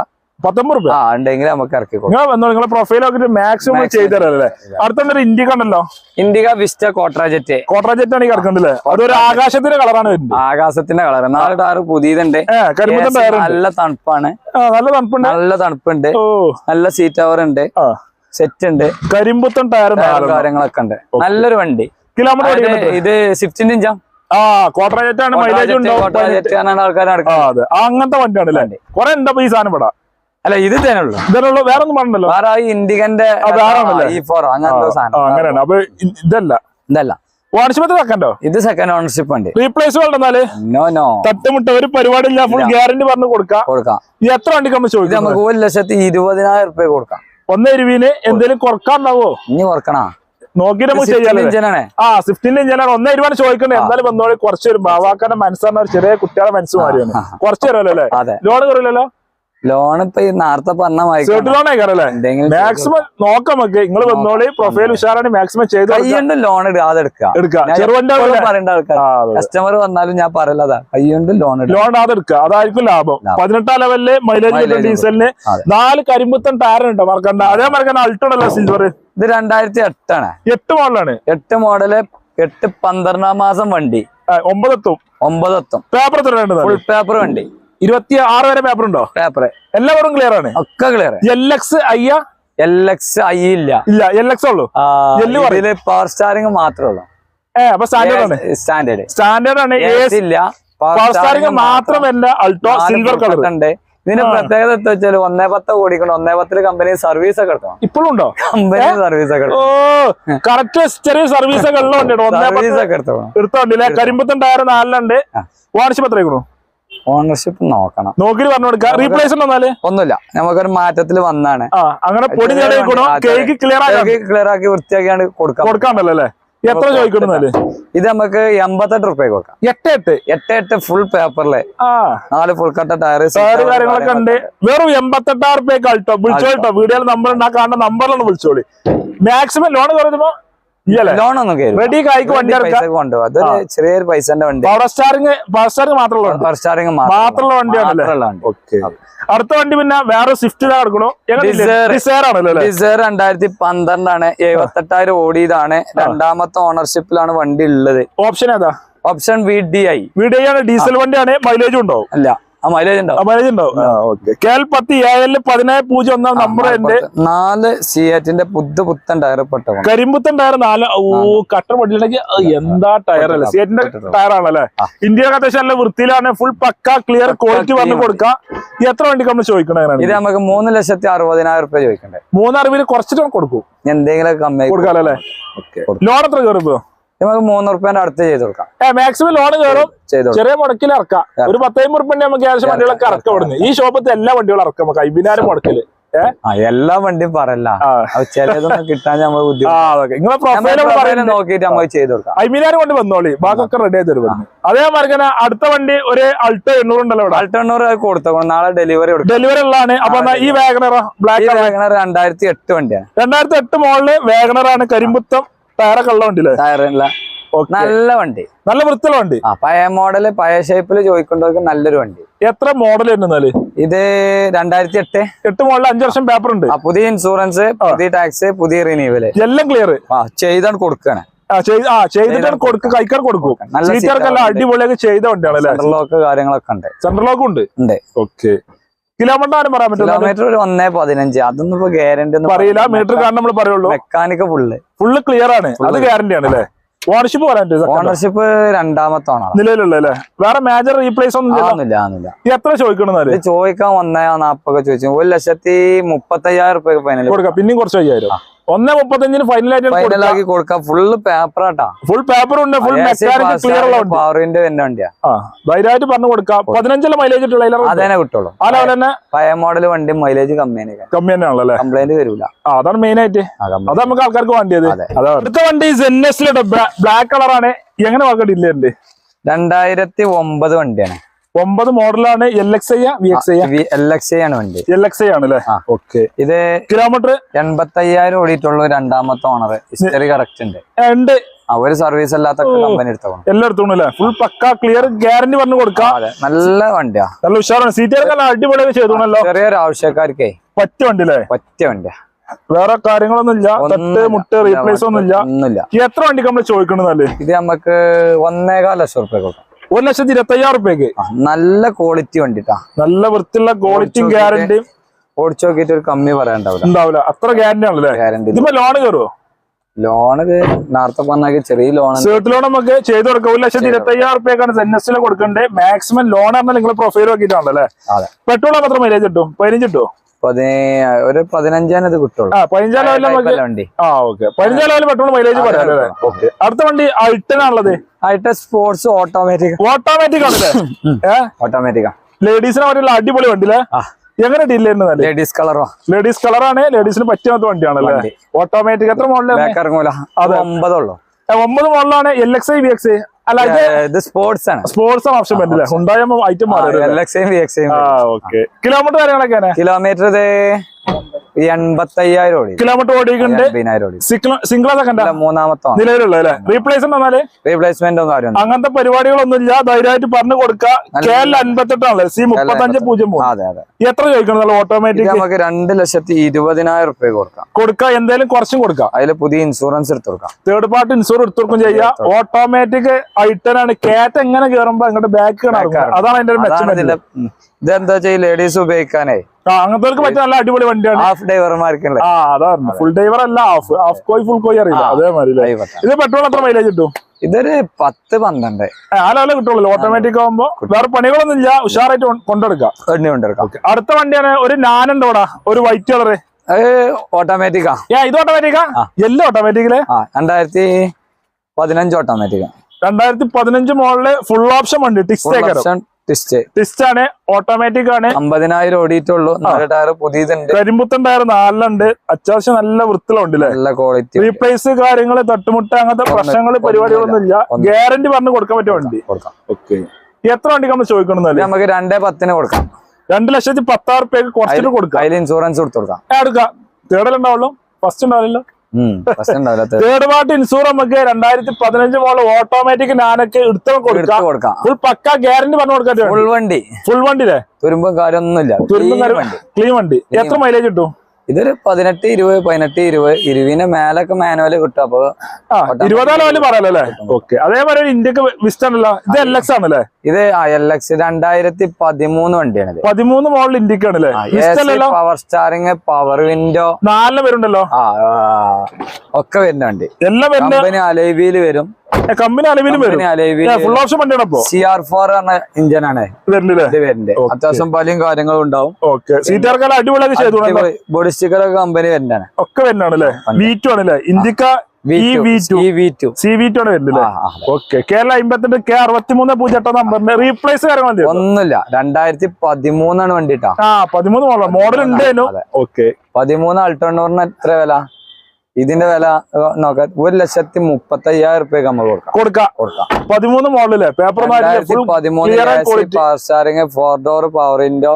പത്തൊമ്പത് റുപ്യ ആ ഉണ്ടെങ്കിൽ നമുക്ക് ഇറക്കി നിങ്ങളെ പ്രൊഫൈൽ മാക്സിമം അടുത്തൊരു ഇന്ത്യ കണ്ടല്ലോ വിസ്റ്റ കോട്രാജെറ്റ് കോട്രാജെറ്റ് ആണ് കിടക്കണ്ടല്ലേ അതൊരു ആകാശത്തിന്റെ കളറാണ് ആകാശത്തിന്റെ കളർ നാല് ടയർ പുതിയതുണ്ട്. നല്ല തണുപ്പാണ്. നല്ല തണുപ്പുണ്ട്. നല്ല തണുപ്പുണ്ട്. നല്ല സീറ്റ് അവർ ഉണ്ട്. സെറ്റ് ഉണ്ട്. കരിമ്പുത്തൻ ടയർ കാര്യങ്ങളൊക്കെ ഉണ്ട്. നല്ലൊരു വണ്ടി. കിലോമീറ്റർ ഇത് സ്വിഫ്റ്റിന്റെ ഇഞ്ചാ ആ കോട്ടറാജറ്റ് ആണ് മൈലേജ് അതെ. അങ്ങനത്തെ വണ്ടിയാണ് അല്ലേ. കൊറേ എന്താ ഈ സാധനം ഇവിടെ? അല്ല ഇത് തന്നെ ഉള്ളു. ഇതിനുള്ള വേറെ ഒന്നും പറഞ്ഞല്ലോ വേറെ ഇൻഡിഗന്റെ? ഈ സാധനം. അങ്ങനെയാണ്. അപ്പൊ ഇതല്ല. ഇതല്ല. ഓണർഷിപ്പ് വെക്കണ്ടോ? ഇത് സെക്കൻഡ് ഓണർഷിപ്പ് ഉണ്ട് റീപ്ലേസ് വേണ്ടെന്നാൽ നോ നോ തട്ടുമുട്ട ഒരു പരിപാടിയില്ല ഫുൾ ഗ്യാരണ്ടി പറഞ്ഞു കൊടുക്കാം? കൊടുക്കാം. എത്ര വണ്ടിക്ക് നമ്മൾ ചോദിക്കാം നമുക്ക് ഒരു ലക്ഷത്തി ഇരുപതിനായിരം റുപ്യ കൊടുക്കാം. ഒന്നേ ഇരുവിന് എന്തെങ്കിലും കുറക്കാണ്ടാവോ ഇനി കുറക്കണ? നോക്കി നമുക്ക് ചെയ്യാല്ലേ ആ സ്വിഫ്റ്റിന്റെ ഇഞ്ചിനാണ് ഒന്നേ ഇരുപത് ചോദിക്കണ്ടേ എന്തായാലും വന്നോളി കുറച്ചു വരും ബാവാക്കാന്റെ മനസ്സാണ് ഒരു ചെറിയ കുട്ടികളെ മനസ്സ് മാറിയാണ്. ആ, ആ. കുറച്ച് തരുമല്ലോ അല്ലേ? ലോൺ കയറില്ലല്ലോ ലോൺ ഇപ്പൊ നേരത്തെ പറഞ്ഞ സേർട്ട് ലോൺ ആയിക്കാറല്ലേ എന്തെങ്കിലും മാക്സിമം നോക്കാം നമുക്ക്. നിങ്ങൾ വന്നോളി പ്രൊഫൈൽ ഉഷാറാണ് മാക്സിമം ചെയ്ത് ലോൺ ഇടാതെ. കസ്റ്റമർ വന്നാലും ഞാൻ പറയലതാ ലോൺ ലോൺ എടുക്കുക. അതായിരിക്കും ലാഭം. പതിനെട്ടാം ലെവലിൽ മൈലേജ് ഡീസലിന് നാല് കരിമ്പുത്തൻ ടയർ ഉണ്ട്. മറക്കണ്ട. അതേ മറക്കണ്ട. അൾട്ടോണല്ലോ സിൽവർ ഇത് രണ്ടായിരത്തി എട്ടാണ് എട്ട് മോഡലാണ് എട്ട് മോഡൽ എട്ട് പന്ത്രണ്ടാം മാസം വണ്ടി. ഒമ്പതെത്തും. ഒമ്പതെത്തും. പേപ്പർ ഫുൾ പേപ്പർ വണ്ടി. ഇരുപത്തി ആറ് വരെ പേപ്പർ ഉണ്ടോ? പേപ്പർ എല്ലാവരും ക്ലിയർ ആണ്? ഒക്കെ ക്ലിയർ എൽ എക്സ് അയ്യ എൽ എക്സ് ഐ ഇല്ല. ഇല്ല എൽ എക്സ് ഉള്ളൂ. ഇതിൽ പവർ സ്റ്റാറിംഗ് മാത്രമേ ഉള്ളൂ. ഏ അപ്പൊ സ്റ്റാൻഡേർഡ് ആണ്. സ്റ്റാൻഡേർഡ് സ്റ്റാൻഡേർഡ് ആണ്. ഇല്ല. പവർ സ്റ്റാറിംഗ് മാത്രം. അൾട്ടോ സിൽവർ കളർ ഉണ്ട് ഇതിന്റെ പ്രത്യേകത എന്താ വെച്ചാൽ ഒന്നേ പത്ത് ഓടിക്കണം ഒന്നേ പത്തിൽ കമ്പനി സർവീസ് ഒക്കെ എടുക്കണം. ഇപ്പോഴും ഉണ്ടോ? കമ്പനി സർവീസ് ഒക്കെ കറക്റ്റ് ചെറിയ സർവീസ് ഒക്കെ ഉള്ളതുണ്ട് സർവീസ് ഒക്കെ എടുത്തോണം എടുത്തോണ്ടില്ലേ കരിമ്പത്തും ടയർ നാലിലുണ്ട്. ആ. ഓണർഷിപ്പ് നോക്കണം. നോക്കി പറഞ്ഞു കൊടുക്കാം. റീപ്ലേസ് വന്നാൽ? ഒന്നുമില്ല. നമുക്കൊരു മാറ്റത്തിൽ വന്നാണ്. അങ്ങനെ പൊടി കേക്ക് ക്ലിയർ ആക്കി ക്ലിയർ ആക്കി വൃത്തിയാക്കിയാണ് കൊടുക്കാം കൊടുക്കാൻ പറ്റില്ല എത്ര ചോദിക്കണെന്നാൽ ഇത് നമുക്ക് എൺപത്തെട്ട് റുപ്യ കൊടുക്കാം. എട്ട് എട്ട്? എട്ട് എട്ട് ഫുൾ പേപ്പറിൽ നാല് ഫുൾ കട്ട ടയർ ടയർ കാര്യങ്ങളൊക്കെ ഉണ്ട്. വെറും എൺപത്തെട്ടായിരം റുപ്യ അൾട്ടോ വിളിച്ചോട്ടോ വീഡിയോയിൽ നമ്പർ ഉണ്ടാക്കാണ്ട് നമ്പറിലൊന്ന് വിളിച്ചോളി. മാക്സിമം ലോൺ കയറുമ്പോ റെഡി കായ്ക്ക് വണ്ടി കൊണ്ടുപോകും അതൊരു ചെറിയൊരു പൈസന്റെ വണ്ടി. പവർ സ്റ്റാറിങ് പവർ സ്റ്റാറിംഗ് മാത്രമുള്ള വണ്ടിയാണ് മാത്രമുള്ള വണ്ടി. ഓക്കെ അടുത്ത വണ്ടി പിന്നെ വേറെ സ്വിഫ്റ്റ് കിടക്കണോ. ഡിസയർ രണ്ടായിരത്തി പന്ത്രണ്ടാണ് എഴുപത്തെട്ടായിരം ഓടിയതാണ്. രണ്ടാമത്തെ ഓണർഷിപ്പിലാണ് വണ്ടി ഉള്ളത്. ഓപ്ഷൻ ഏതാ? Option V D I V D I ആണ്. ഡീസൽ വണ്ടിയാണ്. മൈലേജ് ഉണ്ടോ? അല്ല. മൈലേജ് ഉണ്ടാവും. മൈലേജ് ഉണ്ടാവും. കെ എൽ പത്ത് എൽ പതിനേഴ് പൂജ്യം ഒന്നാം നമ്പർ ഉണ്ട് നാല് സിയാറ്റിന്റെ പുതു പുത്തൻ ടയർ പെട്ടോ കരിമ്പുത്തൻ ടയർ നാല് ഓ കട്ടർ വണ്ടിയിലേക്ക് എന്താ ടയർ അല്ലേ? സിയറ്റിന്റെ ടയർ ആണല്ലേ. ഇന്ത്യയിലൊക്കെ അത്യാവശ്യം നല്ല വൃത്തിയിലാണ് ഫുൾ പക്ക ക്ലിയർ ക്വാളിറ്റി പറഞ്ഞു കൊടുക്കാം. എത്ര വണ്ടിക്ക് നമ്മൾ ചോദിക്കണേ ഇത് നമുക്ക് മൂന്ന് ലക്ഷത്തി അറുപതിനായിരം രൂപ ചോദിക്കണ്ടേ? മൂന്നറിവിൽ കുറച്ചിട്ട് കൊടുക്കും. എന്തെങ്കിലും കമ്മി കൊടുക്കാം. അല്ലേ ലോൺ എത്ര കയറുമ്പോ നമുക്ക് മൂന്ന് റുപ്യന്റെ അടുത്ത് ചെയ്ത് കൊടുക്കാം. മാക്സിമം ലോൺ കയറും ചെറിയ മുടക്കിൽ ഇറക്കാം. ഒരു പത്തൈമ്പത് റുപ്യന്റെ നമുക്ക് ഏകദേശം വണ്ടികളൊക്കെ ഇറക്കാം. ഇവിടുന്ന്. ഈ ഷോപ്പത്തെ എല്ലാ വണ്ടികളും ഇറക്കാം നമുക്ക്. അയ്യായിരം മുടക്കിൽ എല്ലാ വണ്ടിയും പറയല്ല. അത് ചിലതൊന്നും കിട്ടാൻ നമ്മൾ ആ ബുദ്ധിമുട്ട് നമ്മൾ ചെയ്ത് കൊടുക്കാം. അയ്യായിരം കൊണ്ട് വന്നോളി. ബാക്കൊക്കെ റെഡി ആയി തരും അതേമാതിരി തന്നെ അടുത്ത വണ്ടി ഒരു അൾട്ടോ എണ്ണൂറ് ഉണ്ടല്ലോ ഇവിടെ അൾട്ടണ്ണൂറ് കൊടുത്തോ നാളെ ഡെലിവറി ഡെലിവറി ഉള്ളതാണ്. അപ്പൊ ഈ വാഗണറോ ബ്ലാക്ക് വാഗണർ രണ്ടായിരത്തി എട്ട് വണ്ടിയാണ്. രണ്ടായിരത്തി എട്ട് മോളിൽ വാഗണറാണ് കരിമ്പുത്തം. ടയറൊക്കെ ഉള്ള വണ്ടിയില്ലേ? ടയറില്ല. നല്ല വണ്ടി. നല്ല വൃത്തിയുള്ള വണ്ടി? ആ പഴയ മോഡൽ പഴയ ഷേപ്പിൽ ചോദിക്കൊണ്ടവർക്ക് നല്ലൊരു വണ്ടി. എത്ര മോഡൽ എന്നാൽ? ഇത് രണ്ടായിരത്തി എട്ട് എട്ട് മോഡൽ അഞ്ചു വർഷം പേപ്പർ ഉണ്ട് പുതിയ ഇൻഷുറൻസ് പുതിയ ടാക്സ് പുതിയ റിന്യൂവൽ. എല്ലാം ക്ലിയർ ആ ചെയ്താണ് കൊടുക്കണേ. ചെയ്തിട്ടാണ് കൊടുക്കും കൈക്കാർ അടിപൊളിയൊക്കെ ചെയ്ത വണ്ടിയാണ് സെൻട്രൽ ലോക്ക് കാര്യങ്ങളൊക്കെ ഉണ്ട്. സെൻട്രൽ ലോക്ക് ഉണ്ട്? ഓക്കെ കിലോമീറ്റർ പറയാൻ പറ്റില്ല കിലോമീറ്റർ ഒരു ഒന്നേ പതിനഞ്ച്. അതൊന്നും ഇപ്പൊ ഗ്യാരണ്ടി ഒന്നും പറയില്ല. മീറ്റർ കാരണം നമ്മൾ പറയുള്ളൂ. മെക്കാനിക്ക് ഫുള്ള് ഫുള്ള് ക്ലിയർ ആണ്. അത് ഗ്യാരണ്ടി ആണ് അല്ലേ? ഓണർഷിപ്പ് പറയാൻ പറ്റും ഓണർഷിപ്പ് രണ്ടാമത്തെ ഓണർ നിലവിലുള്ള അല്ലേ? വേറെ മേജർ റീപ്ലേസ് ഒന്നും എത്ര ചോദിക്കണം ചോദിക്കാൻ ഒന്നേ നാപ്പൊക്കെ ചോദിച്ചു. ഒരു ലക്ഷത്തി മുപ്പത്തയ്യായിരം റുപ്യ ഫൈനൽ കൊടുക്കാം. പിന്നെയും കുറച്ച് അയ്യായിരം. ഒന്നേ മുപ്പത്തഞ്ചിന് ഫൈനലായിട്ട് ഫൈനലാക്കി കൊടുക്കാം. ഫുള്ള് പേപ്പറാട്ടാ ഫുൾ പേപ്പർ ഉണ്ട് ഫുൾ മെക്കാനിക് ക്ലിയർ ഉള്ള ഉണ്ട് പവറിന്റെ തന്നെ വണ്ടിയാ. ധൈര്യമായിട്ട് പറഞ്ഞു കൊടുക്കാം. പതിനഞ്ചിലെ മൈലേജ് അതന്നെ കിട്ടുള്ളൂ. ആ ലെവൽ തന്നെ പഴയ മോഡൽ വണ്ടി മൈലേജ് കമ്മിയാണ് കമ്മി തന്നെയാണല്ലോ അല്ലേ? കംപ്ലൈന്റ് വരില്ല അതാണ് മെയിൻ ആയിട്ട്. അത് നമുക്ക് ആൾക്കാർക്ക് വേണ്ടിയത്. അടുത്ത വണ്ടി സെന്നസിലുണ്ട് ബ്ലാക്ക് കളറാണ് എങ്ങനെ വാക്കട്ട് രണ്ടായിരത്തി ഒമ്പത് വണ്ടിയാണ്. ഒമ്പത് മോഡലാണ് L X I V X I L X ആണ് വണ്ടി. എൽ എക്സ് ഐ ആണ് അല്ലേ? ഓക്കെ ഇത് കിലോമീറ്റർ എൺപത്തി അയ്യായിരം ഓടിയിട്ടുള്ള രണ്ടാമത്തെ ഓണർ ഹിസ്റ്ററി കറക്റ്റ് ഉണ്ട്. ഉണ്ട്. ഒരു സർവീസ് അല്ലാത്ത കമ്പനി എടുത്തോണം എല്ലായിടത്തും അല്ലേ ഫുൾ പക്ക ക്ലിയർ ഗ്യാരണ്ടി പറഞ്ഞു കൊടുക്കാം. അതെ. നല്ല വണ്ടിയാ. നല്ല ഉഷാറാണ്. സീറ്റുകാർക്ക് അടിപൊളിയൊക്കെ ചെയ്തോണല്ലോ ചെറിയൊരു ആവശ്യക്കാർക്കേ. പറ്റ വണ്ടി അല്ലേ പറ്റ വണ്ടിയാ. വേറെ കാര്യങ്ങളൊന്നുമില്ല. തട്ട്. മുട്ട് റീപ്ലേസ് ഒന്നും ഇല്ല എത്ര വണ്ടിക്ക് നമ്മൾ ചോദിക്കണമെന്നല്ലേ ഇത് നമുക്ക് ഒന്നേകാൽ ലക്ഷം റുപ്യ കൊടുക്കാം. ഒരു ലക്ഷത്തി ഇരുപത്തി അയ്യായിരം റുപ്യക്ക് നല്ല ക്വാളിറ്റി വണ്ടിട്ടാ. നല്ല വൃത്തിയുള്ള ക്വാളിറ്റിയും ഗ്യാരണ്ടിയും ഓടിച്ചു നോക്കിയിട്ട് ഒരു കമ്മി പറയാണ്ടാവില്ല ഉണ്ടാവില്ല. അത്ര ഗ്യാരണ്ടി ആണല്ലേ? ഗ്യാരണ്ടി ഇതിപ്പോ ലോൺ കയറുമോ ലോണ് നേരത്തെ പറഞ്ഞ ചെറിയ ലോൺ സേർട്ട് ലോൺ നമുക്ക് ചെയ്ത് കൊടുക്കാം. ഒരു ലക്ഷത്തി ഇരുപത്തി അയ്യായിരം റുപ്യക്കാണ് എൽ കൊടുക്കേണ്ടത് മാക്സിമം ലോൺ ആണെങ്കിൽ നിങ്ങൾ പ്രൊഫൈൽ നോക്കിയിട്ടാണല്ലേ പെട്രോൾ മാത്രം മൈലേജ് കിട്ടും? പതിനഞ്ച് കിട്ടുമോ പതിനേ ഒരു പതിനഞ്ചാം ഇത് കിട്ടുള്ളൂ. മൈലേജ് അടുത്ത വണ്ടി സ്പോർട്സ് ഓട്ടോമാറ്റിക് ഓട്ടോമാറ്റിക് ആണല്ലേ? ഏഹ് ഓട്ടോമാറ്റിക്കാ ലേഡീസിനെ പറ്റിയുള്ള അടിപൊളി എങ്ങനെ ഡീൽ ചെയ്യുന്നത് ലേഡീസ് കളറോ ലേഡീസ് കളറാണ് ലേഡീസിന് പറ്റിയാത്ത വണ്ടിയാണല്ലേ? ഓട്ടോമാറ്റിക് എത്ര അത്. ഒമ്പതുള്ളൂ ഒമ്പത് മോഡലാണ് L X I V X അല്ല ഇത് സ്പോർട്സ് ആണ്. സ്പോർട്സ് ആണ് ഓപ്ഷൻ പറ്റില്ല ഐറ്റം കിലോമീറ്റർ കാര്യങ്ങളൊക്കെയാണ് കിലോമീറ്റർ ഇത് എൺപത്തയ്യായിരം ഓടി. കിലോമീറ്റർ ഓടിക്കുന്നുണ്ട് എൺപതിനായിരം ഓടി. സിംഗിൾ സെക്കൻഡ് മൂന്നാമത്തെ നിലവിലുള്ള അല്ലേ? റീപ്ലേസ്മെന്റ് ഒന്നും റീപ്ലേസ്മെന്റും ഒന്നും അങ്ങനത്തെ പരിപാടികളൊന്നും ഇല്ല ധൈര്യമായിട്ട് പറഞ്ഞു കൊടുക്കുക കെ എൽ അൻപത്തെട്ടാണല്ലേ? സി മുപ്പത്തഞ്ച് പൂജ്യം മൂന്ന്. അതെ അതെ. എത്ര ചോദിക്കണം? ഓട്ടോമാറ്റിക് നമുക്ക് രണ്ട് ലക്ഷത്തി ഇരുപതിനായിരം റുപ്യ കൊടുക്കാം. കൊടുക്കുക എന്തായാലും കുറച്ചും കൊടുക്കാം. അതിൽ പുതിയ ഇൻഷുറൻസ് എടുത്തു കൊടുക്കാം. തേർഡ് പാർട്ടി എടുത്തു എടുത്തുകൊടുക്കും ചെയ്യാം. ഓട്ടോമാറ്റിക് ഐറ്റനാണ് കേറ്റ എങ്ങനെ കയറുമ്പോ അങ്ങോട്ട് ബാക്ക് അതാണ് അതിന്റെ. ഇതെന്താ വെച്ചാൽ ലേഡീസ് ഉപയോഗിക്കാനേ അങ്ങനത്തെ പറ്റിയ നല്ല അടിപൊളി വണ്ടിയാണ്. ഹാഫ് ഡ്രൈവർമാർക്കല്ലേ ആ അതാണ്. ഫുൾ ഡ്രൈവർ അല്ല ഹാഫ് ഹാഫ് കോയി ഫുൾ കോയി അറിയില്ല. അതേമാതിരി? ഇത് പെട്രോൾ എത്ര മൈലേജ് കിട്ടും? ഇതൊരു പത്ത് പന്ത്രണ്ട്. ആലോല കിട്ടുള്ളൂ. ഓട്ടോമാറ്റിക് ആകുമ്പോ വേറെ പണികളൊന്നും ഇല്ല. ഉഷാറായിട്ട് കൊണ്ടെടുക്കാം. അടുത്ത വണ്ടിയാണ് ഒരു നാനുണ്ട് ഇവിടെ. ഒരു വൈറ്റ് കളറ് ഓട്ടോമാറ്റിക്കാ ഇത് ഓട്ടോമാറ്റിക്കാ എല്ലാം ഓട്ടോമാറ്റിക്കിൽ രണ്ടായിരത്തി പതിനഞ്ച് ഓട്ടോമാറ്റിക്കാ രണ്ടായിരത്തി പതിനഞ്ച് മോളിൽ ഫുൾ ഓപ്ഷൻ വണ്ടി ടിക്സ് ടിസ്റ്റ് ആണ് ഓട്ടോമാറ്റിക് ആണ്. അമ്പതിനായിരം ഓടിയിട്ടുള്ളൂ. നാല് ടയർ പുതിയതുണ്ട്. കരിമ്പുത്തൻ ടയർ നാലുണ്ട് അത്യാവശ്യം നല്ല വൃത്തിലുണ്ട് നല്ല ക്വാളിറ്റി റീപ്ലേസ് കാര്യങ്ങൾ തട്ടുമുട്ട അങ്ങനത്തെ പ്രശ്നങ്ങൾ പരിപാടികളൊന്നും ഇല്ല. ഗ്യാരണ്ടി പറഞ്ഞ് കൊടുക്കാൻ പറ്റിയ വണ്ടി. കൊടുക്കാം ഓക്കെ എത്ര വണ്ടിക്ക് നമ്മൾ ചോദിക്കണം നമുക്ക് രണ്ടേ പത്തിന് കൊടുക്കാം. രണ്ട് ലക്ഷത്തി പത്താറ് രൂപയ്ക്ക് കുറച്ചിട്ട് കൊടുക്കാം. അതിൽ ഇൻഷുറൻസ് കൊടുത്തു കൊടുക്കാം. എടുക്കാം. തേടലുണ്ടാവുള്ളൂ ഫസ്റ്റ് ഉണ്ടാവില്ല തേർഡ് പാർട്ടി ഇൻഷൂർ നമുക്ക് രണ്ടായിരത്തി പതിനഞ്ച് മോൾ ഓട്ടോമാറ്റിക് നാനൊക്കെ എടുത്ത് കൊടുക്കാം. കൊടുക്കാം. ഫുൾ പക്ക ഗ്യാരണ്ടി പറഞ്ഞു കൊടുക്കാൻ ഫുൾ വണ്ടി. ഫുൾ വണ്ടിയില്ലേ തുരുമ്പും കാര്യമൊന്നുമില്ല. തുരുമ്പും കാര്യം- ക്ലീൻ വണ്ടി. എത്ര മൈലേജ് കിട്ടും? ഇതൊരു പതിനെട്ട് ഇരുപത് പതിനെട്ട് ഇരുപത് ഇരുവിന് മേലൊക്കെ മാനുവൽ കിട്ടും. അപ്പൊ ആ ഇരുപതാം ലെവൽ പറയാലോ ഓക്കെ അതേപോലെ ഇന്ത്യയ്ക്ക് വിസ്റ്റ് ആണല്ലോ. ഇത് എൽ എക്സ് ആണല്ലേ? ഇത് എൽ എക്സ് രണ്ടായിരത്തി പതിമൂന്ന് വണ്ടിയാണ് പതിമൂന്ന് മോഡൽ ഇന്ത്യയ്ക്ക് ആണല്ലേ പവർ സ്റ്റാറിങ് പവർ വിൻഡോ പേരുണ്ടല്ലോ ആ ആ, ഒക്കെ വരുന്ന വണ്ടി. എല്ലാം കമ്പനി അലൈവിയിൽ വരും. കമ്പനി അലവിലും ഫുൾ ഓപ്ഷൻ വണ്ടിയാണ് അപ്പോ? സി ആർ ഫോർ പറഞ്ഞ ഇത് വരുന്നത് അത്യാവശ്യം പലയും കാര്യങ്ങളും ഉണ്ടാവും. അടിപൊളിയൊക്കെ ചെയ്തു കൊടുക്കണം. ബോഡി സ്റ്റിക്കറൊക്കെ കമ്പനി വരുന്നതാണ്. ഒക്കെ വരുന്നതാണല്ലേ വി ടു ആണല്ലേ? ഇന്ത്യക്ക കേരള അമ്പത്തെട്ട് കെ അറുപത്തിമൂന്ന് പൂജ്യം എട്ടാം നമ്പറിന്റെ റീപ്ലേസ് കാര്യങ്ങൾ? ഒന്നുമില്ല. രണ്ടായിരത്തി പതിമൂന്നാണ് വണ്ടി ആ പതിമൂന്ന് മോഡൽ ഉണ്ട് പതിമൂന്ന് അൾട്ടോണ്ടോറിന് എത്ര വില? ഇതിന്റെ വില നോക്കാം ഒരു ലക്ഷത്തി മുപ്പത്തി അയ്യായിരം റുപ്യക്ക് നമ്മൾ കൊടുക്കാം. കൊടുക്കാം. കൊടുക്കാം. പതിമൂന്ന് മോഡലല്ലേ? പേപ്പർ പതിമൂന്ന്. Power steering four door power window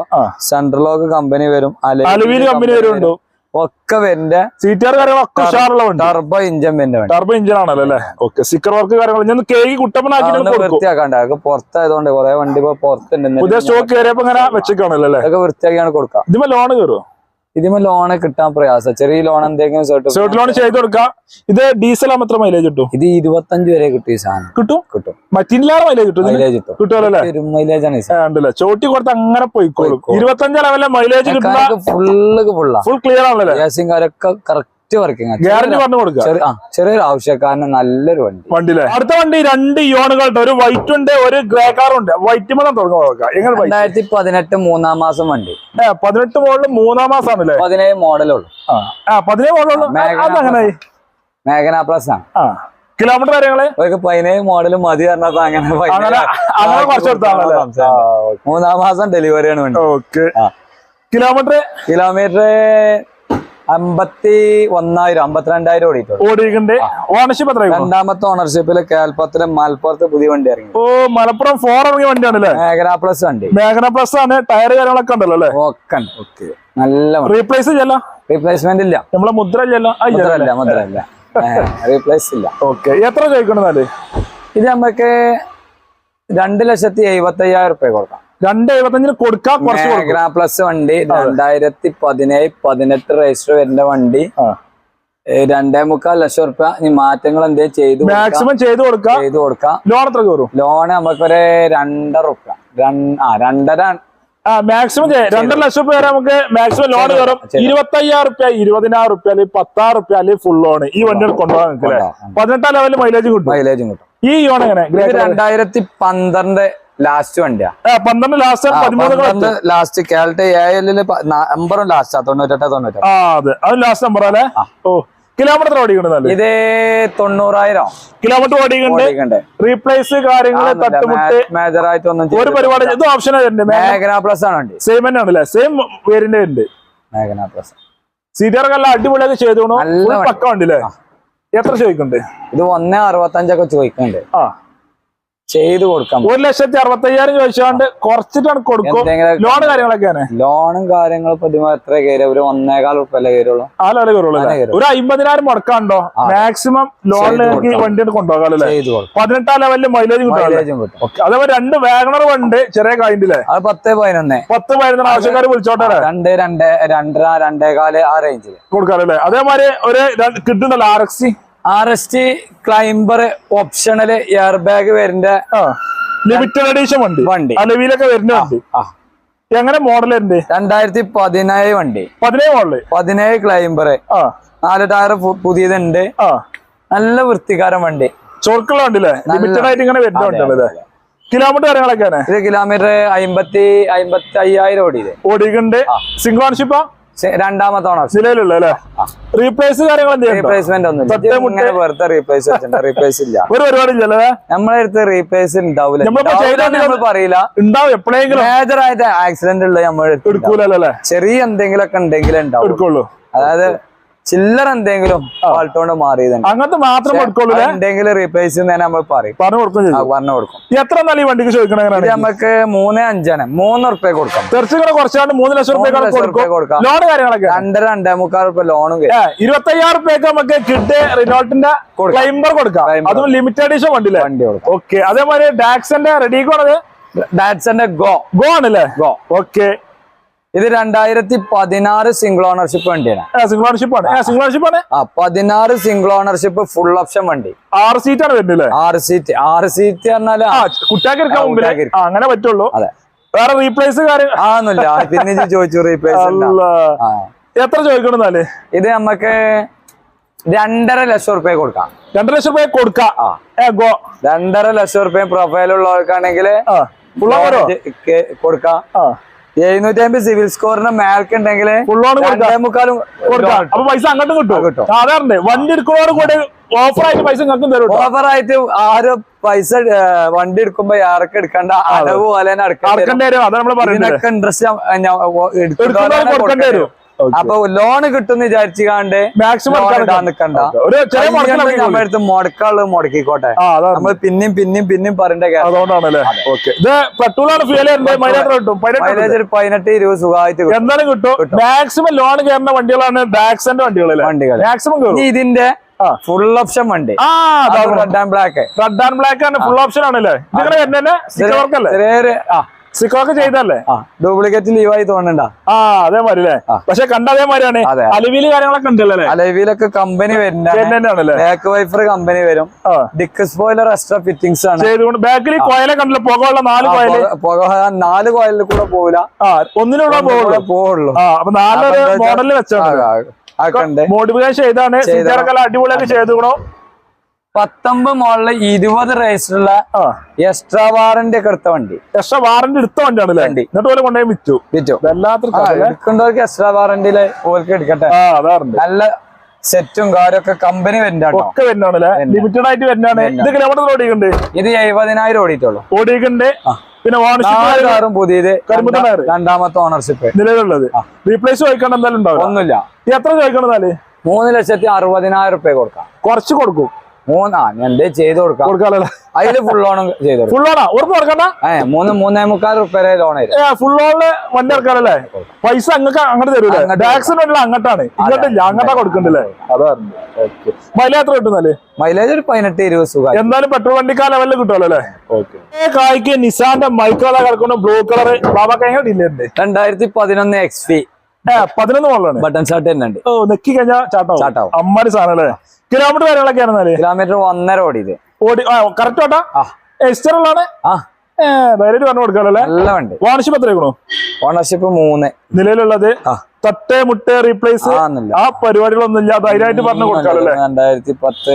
central lock company വരും അലുവീൽ കമ്പനി വരുന്നുണ്ടോ. ഒക്കെ വരുന്ന സീറ്റാർ കാര്യങ്ങളൊക്കെ ടർബോ ഇഞ്ചൻ വരുന്ന ടർബോ എഞ്ചിൻ ആണല്ലോ അല്ലേ? ഓക്കെ സ്റ്റിക്കർ വർക്ക് കാര്യങ്ങൾ ഞാൻ കേക്ക് കുട്ടപ്പനാക്കി വൃത്തിയാക്കാണ്ട്. അതൊക്കെ പുറത്തായതുകൊണ്ട് കുറെ വണ്ടി പോയി പുറത്തുണ്ട്. പുതിയ സ്റ്റോക്ക് കയറിയപ്പോ ഇങ്ങനെ വെച്ചേക്കാണല്ലോ അല്ലേ? അതൊക്കെ വൃത്തിയാക്കിയാണ് കൊടുക്കാം ഇതിപ്പോ ലോൺ കയറുമോ ഇതിന് ലോണ് കിട്ടാൻ പ്രയാസം. ചെറിയ ലോൺ എന്തെങ്കിലും സർട്ടിഫിക്കറ്റ് ലോൺ ചെയ്ത് കൊടുക്കാം. ഇത് ഡീസൽ എത്ര മൈലേജ് കിട്ടും? ഇത് ഇരുപത്തഞ്ച് വരെ കിട്ടും സാധനം. കിട്ടും? കിട്ടും. മറ്റില്ലാതെ മൈലേജ് കിട്ടും മൈലേജ് കിട്ടും. കിട്ടുമല്ലോ മൈലേജ് ആണ് ചോട്ടി കൊടുത്ത് അങ്ങനെ പോയിക്കോളും. ഇരുപത്തഞ്ച് ലെവലിലെ മൈലേജ് കിട്ടും ഫുള്ള് ഫുള്ളാ ഫുൾ ക്ലിയർ ആണല്ലോ കാര്യമൊക്കെ കറക്റ്റ് വർക്കിംഗ് ഗ്യാരണ്ടി പറഞ്ഞു കൊടുക്കുക. ചെറിയ ചെറിയൊരു ആവശ്യക്കാരന് നല്ലൊരു വണ്ടി. വണ്ടിയിലെ? അടുത്ത വണ്ടി രണ്ട് യോണുകൾ ഒരു വൈറ്റ് ഉണ്ട് ഒരു ഗ്രേ കാർ ഉണ്ട്. വൈറ്റ് മതം എങ്ങനെ രണ്ടായിരത്തി പതിനെട്ട് മൂന്നാം മാസം വണ്ടി. പതിനെട്ട് മോഡലും മൂന്നാം മാസം ആണല്ലേ പതിനേഴ് മോഡലുള്ളൂ പതിനേഴ് മോളുള്ളൂ മേഘന പ്ലസ്. ആണ്. കിലോമീറ്റർ കാര്യങ്ങൾ? പതിനേഴ് മോഡൽ മതി പറഞ്ഞപ്പോ അങ്ങനെ മൂന്നാം മാസം ഡെലിവറിയാണ് വണ്ടി. ഓക്കെ. കിലോമീറ്റർ? കിലോമീറ്റർ അമ്പത്തി ഒന്നായിരം അമ്പത്തിരണ്ടായിരം ഓടിയിട്ടുണ്ട്. ഓണർഷിപ്പ് എത്ര രണ്ടാമത്തെ ഓണർഷിപ്പിൽ കേൽപ്പത്തിൽ മലപ്പുറത്ത് പുതിയ വണ്ടി ഇറങ്ങി. ഓ മലപ്പുറം ഫോർ ഇറങ്ങിയ വണ്ടിയാണല്ലേ മേഘന പ്ലസ് വണ്ടി. മേഘന പ്ലസ് ആണ് ടയർ കാര്യങ്ങളൊക്കെ ഉണ്ടല്ലോ അല്ലേ? ഒക്കെ ഓക്കെ. നല്ല റീപ്ലേസ് ചെയ്യല്ല റീപ്ലേസ്മെന്റ് ഇല്ല. നമ്മളെ മുദ്ര ഇല്ലല്ലോ? മുദ്രല്ല മുദ്രല്ല റീപ്ലേസ് ഇല്ല ഓക്കെ. എത്ര ചോദിക്കണെന്നാൽ ഇത് നമുക്ക് രണ്ട് ലക്ഷത്തി എഴുപത്തി അയ്യായിരം റുപ്യ കൊടുക്കാം. രണ്ട് എഴുപത്തഞ്ചിന് കൊടുക്കാം കുറച്ച് പ്ലസ് വണ്ടി രണ്ടായിരത്തി പതിനേഴ് പതിനെട്ട് രജിസ്റ്റർ വരുന്ന വണ്ടി. രണ്ടേ മുക്കാൽ ലക്ഷം റുപ്യ ഇനി മാറ്റങ്ങൾ എന്തേലും ചെയ്തു മാക്സിമം ചെയ്തു കൊടുക്കാം. ചെയ്തു കൊടുക്കാം. ലോൺ എത്ര കയറും? ലോൺ നമുക്കൊരു രണ്ടര റുപ്യ ആ രണ്ടര മാക്സിമം രണ്ടര ലക്ഷം രൂപ വരെ നമുക്ക് മാക്സിമം ലോൺ കയറും. ഇരുപത്തി അയ്യായിരം റുപ്യ ഇരുപതിനായിരം റുപ്യ അല്ലെങ്കിൽ പത്താറ് റുപ്യ അല്ലെങ്കിൽ ഫുൾ ലോൺ ഈ വണ്ടികൾ കൊണ്ടുപോകാൻ നിൽക്കില്ലേ. പതിനെട്ടാം ലെവലിൽ മൈലേജ് കിട്ടും. മൈലേജും കിട്ടും. ഈ ലോൺ എങ്ങനെ? രണ്ടായിരത്തി പന്ത്രണ്ട് ലാസ്റ്റ് വണ്ടിയാ. പന്ത്രണ്ട് ലാസ്റ്റ് പതിമൂന്ന് ലാസ്റ്റ് കാലത്ത് എല്ലിൽ നമ്പറും ലാസ്റ്റാ തൊണ്ണൂറ്റെട്ട് തൊണ്ണൂറ്റെട്ട്. ആ അതെ. അത് ലാസ്റ്റ് നമ്പർ അല്ലേ? ഓ കിലോമീറ്റർ ഓടിക്കണ്ടെന്നല്ലേ ഇത് തൊണ്ണൂറായിരം. കിലോമീറ്റർ ഓടിക്കുന്നുണ്ട് റീപ്ലേസ് കാര്യങ്ങൾ തട്ടുമുട്ട്. മേജർ ആയിട്ട് ഒന്നും ഒരു പരിപാടി ഇത് ഓപ്ഷൻ മേഘന പ്ലസ് ആണ് സെയിം തന്നെ ആണല്ലേ സെയിം വേരിയന്റ് ഉണ്ട്. മേഘന പ്ലസ് സീറ്ററൊക്കെ എല്ലാം അടിപൊളിയൊക്കെ ചെയ്തോണോ. പക്ക ഉണ്ടല്ലേ എത്ര ചോദിക്കുന്നുണ്ട് ഇത് ഒന്നേ അറുപത്തഞ്ചൊക്കെ ചോദിക്കുന്നുണ്ട് ആ. ചെയ്ത് കൊടുക്കാം ഒരു ലക്ഷത്തി അറുപത്തയ്യായിരം ചോദിച്ചാണ്ട് കുറച്ചിട്ടാണ് കൊടുക്കും. ലോണ് ലോൺ കാര്യങ്ങളൊക്കെയാണ് ലോണും കാര്യങ്ങളും ഇപ്പൊ ഇതിമ എത്ര കയറി ഒരു ഒന്നേകാൽ ഉറുപ്പല്ലേ കയറുള്ളൂ ആ കയറുള്ളൂ. ഒരു അമ്പതിനായിരം മുടക്കാണ്ടോ? മാക്സിമം ലോണിലേക്ക്. വണ്ടി കൊണ്ടുപോകാം പതിനെട്ടാം ലെവലിൽ മൈലേജ് കിട്ടും അതേപോലെ രണ്ട് വാഗണർ വണ്ട് ചെറിയ കായിന്റില്ലേ അത് പത്ത് പതിനൊന്ന്. പത്ത് പതിനൊന്ന് ആവശ്യക്കാർ വിളിച്ചോട്ടെ രണ്ട് രണ്ട് രണ്ടര രണ്ടേകാൽ ആ റേഞ്ചിൽ കൊടുക്കാറല്ലേ അതേമാതിരി ഒരു കിട്ടുന്നല്ലോ R X R S T climber optional air bag വരുന്ന ലിമിറ്റഡ് എഡീഷൻ വണ്ടി. വണ്ടി. അലവിയിലൊക്കെ ലെവിയിലൊക്കെ വരുന്ന വണ്ടി. എങ്ങനെ മോഡൽ ഉണ്ട് രണ്ടായിരത്തി പതിനേഴ് വണ്ടി. പതിനേഴ് മോഡൽ പതിനേഴ് ക്ലൈംബർ നാല് ടയർ പുതിയതുണ്ട്. നല്ല വൃത്തിക്കാരൻ വണ്ടി. ചോർക്കുള്ള വണ്ടില്ലേ ലിമിറ്റഡ് ആയിട്ട് ഇങ്ങനെ. കിലോമീറ്റർ കാര്യങ്ങളൊക്കെയാണ് ഇത്? കിലോമീറ്റർ അമ്പത്തി അമ്പത്തി അയ്യായിരം ഓടിയത് ഓടിക്കുന്നുണ്ട് സിംഗിൾ ഓൺഷിപ്പാ രണ്ടാമത്തെ ഓണർ. നിലവിലുള്ള അല്ലേ? റീപ്ലേസ് കാര്യങ്ങൾ എന്ത് ചെയ്യണ്ടോ? റീപ്ലേസ്മെന്റ് ഒന്നും സത്യം മുട്ടേ. ഇങ്ങനെ വെറുതെ റീപ്ലേസ് വെച്ചിട്ടുണ്ട്. റീപ്ലേസ് ഇല്ല. ഒരു പരിപാടി ഇല്ലല്ലേ നമ്മളെ അടുത്ത് റീപ്ലേസ് ഉണ്ടാവില്ല നമ്മളിപ്പോ ഉണ്ടാവില്ല ചെയ്ത എന്ന് നമ്മൾ പറയില്ല. ഉണ്ടാവും എപ്പോഴെങ്കിലും. മേജർ ആയിട്ട് ആക്സിഡന്റ് ഉള്ള നമ്മുടെ അടുത്ത് ഉണ്ടാവും. എടുക്കൂലല്ലേ? ചെറിയ എന്തെങ്കിലുമൊക്കെ ഉണ്ടെങ്കിലും ഉണ്ടാവും അതായത് ചില്ലറ എന്തെങ്കിലും ഫാൾട്ടോണ്ട് മാറിയതുണ്ട് അങ്ങനത്തെ മാത്രം കൊടുക്കുള്ളൂ എന്തെങ്കിലും റീപ്ലേസ് തന്നെ നമ്മൾ പറയും. പറഞ്ഞു കൊടുക്കും പറഞ്ഞു കൊടുക്കും. എത്ര നല്ല ഈ വണ്ടിക്ക് ചോദിക്കണം നമുക്ക് മൂന്ന് അഞ്ചാണ്. മൂന്ന് ഉറുപ്പ്യ കൊടുക്കാം. തീർച്ചയായും കുറച്ചാണ്ട് മൂന്ന് ലക്ഷം റുപ്യ കൊടുക്കും. ലോൺ കാര്യങ്ങളൊക്കെ? രണ്ടര രണ്ടേ മുക്കാൽ റുപ്യ ലോണും ഇരുപത്തി അയ്യായിരം റുപ്യക്ക് നമുക്ക് കിഡ് റിനോൾട്ടിന്റെ. ക്ലൈംബർ കൊടുക്കാം. അതും ലിമിറ്റഡ് എഡിഷൻ വണ്ടി വണ്ടി കൊടുക്കാം. ഓക്കെ. അതേമാതിരി ഡാക്സന്റെ റെഡി ആണത് ഡാക്സന്റെ ഗോ ഗോ ആണല്ലേ? Go okay. ഇത് രണ്ടായിരത്തി പതിനാറ് സിംഗിൾ ഓണർഷിപ്പ് വണ്ടിയാണ്. സിംഗിൾ ഓണർഷിപ്പ് ആണ്. സിംഗിൾ ഓണർഷിപ്പ് ആണ്? ആ പതിനാറ് സിംഗിൾ ഓണർഷിപ്പ് ഫുൾ ഓപ്ഷൻ വണ്ടി. ആറ് സീറ്റ് ആണ് വരുന്നത് ആറ് സീറ്റ് ആറ് സീറ്റ് പറഞ്ഞാൽ കുറ്റാക്കി അങ്ങനെ പറ്റുള്ളൂ. അതെ. വേറെ റീപ്ലേസ് കാര്യം ആന്നില്ല പിന്നെ ചോദിച്ചു റീപ്ലേസ് എത്ര ചോദിക്കണെന്നാൽ ഇത് നമുക്ക് രണ്ടര ലക്ഷം റുപ്യ കൊടുക്കാം. രണ്ടര ലക്ഷം റുപ്യ കൊടുക്കാം. രണ്ടര ലക്ഷം റുപ്യ പ്രൊഫൈൽ ഉള്ളവർക്കാണെങ്കിൽ കൊടുക്കാം. എഴുന്നൂറ്റി അമ്പത് സിവിൽ സ്കോറിന് മേൽക്കുണ്ടെങ്കിൽ ഫുൾ ഓൺ കൊടുക്കാം രണ്ടേ മുക്കാലും കൊടുക്കാം. അപ്പൊ പൈസ അങ്ങോട്ടും ആ, കിട്ടും. കിട്ടും. ആ, വണ്ടി എടുക്കുന്നതോട് കൂടെ ഓഫർ ആയിട്ട് പൈസ നിങ്ങൾക്കും തരും ഓഫർ ഓഫറായിട്ട് ആരും പൈസ വണ്ടി എടുക്കുമ്പോ ആർക്ക് എടുക്കണ്ട അടവ് പോലെ തന്നെ അടക്കേണ്ടി വരും. അതാണ് നമ്മൾ പറയുന്നത്. ഇൻട്രസ്റ്റ് വരും. അപ്പൊ ലോൺ കിട്ടും വിചാരിച്ചുകാണ്ട് മാക്സിമം നിക്കണ്ട. നമ്മുടെ അടുത്ത് മുടക്കിക്കോട്ടെ. നമ്മൾ നമ്മൾ പിന്നെയും പിന്നെയും പിന്നെയും പറയേണ്ട മൈലേജ് പതിനെട്ട് മൈലേജ് ഒരു പതിനെട്ട് ഇരുപത് സുഖമായിട്ട് കിട്ടും. മാക്സിമം ലോൺ കയറുന്ന വണ്ടികളാണ് ഡാക്സന്റെ വണ്ടികളല്ലേ? വണ്ടികൾ മാക്സിമം ഇതിന്റെ ഫുൾ ഓപ്ഷൻ വണ്ടി. Red and black red and black ആണ്. ഫുൾ ഓപ്ഷൻ ആണല്ലേ? നിങ്ങളെ ചെറിയൊരു ആ. സ്റ്റിക്കർ വർക്ക് ചെയ്തല്ലേ ഡ്യൂപ്ലിക്കേറ്റ് ഡ്യൂപ്ലിക്കേറ്റ് ലീവായി തോന്നണ്ട. ആ അതേമാതിരി അല്ലേ. പക്ഷെ കണ്ട അതേമാതിരിയാണ്. അലവിയിൽ അലുവിൽ കാര്യങ്ങളൊക്കെ ഉണ്ടല്ലേ? അലവിയിലൊക്കെ കമ്പനി വരുന്ന തന്നെയാണല്ലേ ബാക്ക് വൈഫർ കമ്പനി വരും. ഡിക്ക് സ്പോയിലർ എക്സ്ട്രാ ഫിറ്റിംഗ്സ് ആണ്. ബാക്കിൽ കോയലെ കണ്ടല്ലോ പുകയുള്ള നാല് ആ, കോയൽ പുക- നാല് കോയിലിൽ കൂടെ പോവില്ല. ഒന്നിലൂടെ പോവുള്ളൂ. അപ്പൊ നാല് മോഡലിൽ വെച്ചാണ് മോഡിഫിക്കേഷൻ ചെയ്താണ്. അടിപൊളിയൊക്കെ ചെയ്തുകൂടോ പത്തൊമ്പത് മോളിൽ ഇരുപത് റേസിലുള്ള എക്സ്ട്രാ വാറന്റി ഒക്കെ എടുത്ത വണ്ടി. എക്സ്ട്രാ വാറന്റി എടുത്ത വണ്ടിയാണ് വണ്ടി. എന്നിട്ട് പോലെ കൊണ്ടുപോയി വിറ്റു. വിറ്റു. എടുക്കേണ്ടവർക്ക് എക്സ്ട്രാ വാറന്റിയിൽ ഓർക്ക് എടുക്കട്ടെ. നല്ല സെറ്റും കാര്യമൊക്കെ കമ്പനി വരുന്നുണ്ട് ഒക്കെ വരുന്നതാണല്ലേ ലിമിറ്റഡ് ആയിട്ട് വരുന്നതാണ്. ഇത് കിലോമീറ്റർ ഓടിക്കുന്നുണ്ട് ഇത് എഴുപതിനായിരം ഓടിയിട്ടുള്ളൂ. ആ. പിന്നെ ഓണർഷിപ്പ് പുതിയത് രണ്ടാമത്തെ ഓണർഷിപ്പ് നിലവിലുള്ളത്. റീപ്ലേസ് ചോദിക്കണം എന്തായാലും ഒന്നുമില്ല. എത്ര ചോദിക്കണമെന്നാൽ മൂന്ന് ലക്ഷത്തി അറുപതിനായിരം റുപ്യ കൊടുക്കാം. കുറച്ച് കൊടുക്കും. മൂന്നാ എന്തേ ചെയ്ത് കൊടുക്കാം. അതിൽ ഫുൾ ഓണം ചെയ്ത് കൊടുക്കാം. ഫുൾ ഓണാ ഉറപ്പ് കൊടുക്കണ്ട? ഏഹ് മൂന്ന് മൂന്നേ മുക്കാൽ റുപ്യ ലോൺ ഫുൾ ഓണിൽ വണ്ടി ഇറക്കാറല്ലേ പൈസ അങ്ങക്ക് അങ്ങോട്ട് തരൂലേ? ടാക്സ് അങ്ങോട്ടാണ്. ഇങ്ങോട്ടില്ല അങ്ങോട്ടാ കൊടുക്കണ്ടല്ലേ? അതാണ് മൈലേജ് മൈലേജ് കിട്ടുന്നല്ലേ? മൈലേജ് ഒരു പതിനെട്ട് ഇരുപത് സുഖം എന്തായാലും പെട്രോൾ വണ്ടിക്കാ ലെവലിൽ കിട്ടുമല്ലോ അല്ലേ? ഓക്കെ. കായ്ക്ക് നിസാന്റെ മൈക്കള കിടക്കുന്ന ബ്ലൂ കളർ ബാബാക്കായ എങ്ങനെ ഡിലേ ഉണ്ട് രണ്ടായിരത്തി പതിനൊന്ന് എക്സ് പി പതിനൊന്ന് മോളാണ് ബട്ടൺ ഷർട്ട് തന്നെ ഉണ്ട് ഓ നെക്കി കഴിഞ്ഞാൽ അമ്മ ചാട്ടാവും. അമ്മാരി സാധനം അല്ലേ? കിലോമീറ്റർ കാര്യങ്ങളൊക്കെ ആണെന്നാൽ കിലോമീറ്റർ ഒന്നര ഓടിയത്. ഓടി ആ കറക്റ്റ് ഓട്ടാ എസ്റ്ററിലാണ് ആ. ഏ പറഞ്ഞു കൊടുക്കാമല്ലേ നല്ല വണ്ടി. വാണിഷിപ്പ് എത്രയാക്കണോ ഓണർഷിപ്പ് മൂന്ന്. നിലവിലുള്ളത്. തട്ടേ മുട്ടേ റീപ്ലേസ് ആ പരിപാടികളൊന്നും ഇല്ല ധൈര്യമായിട്ട് പറഞ്ഞു കൊടുക്കാമല്ലേ രണ്ടായിരത്തി പത്ത്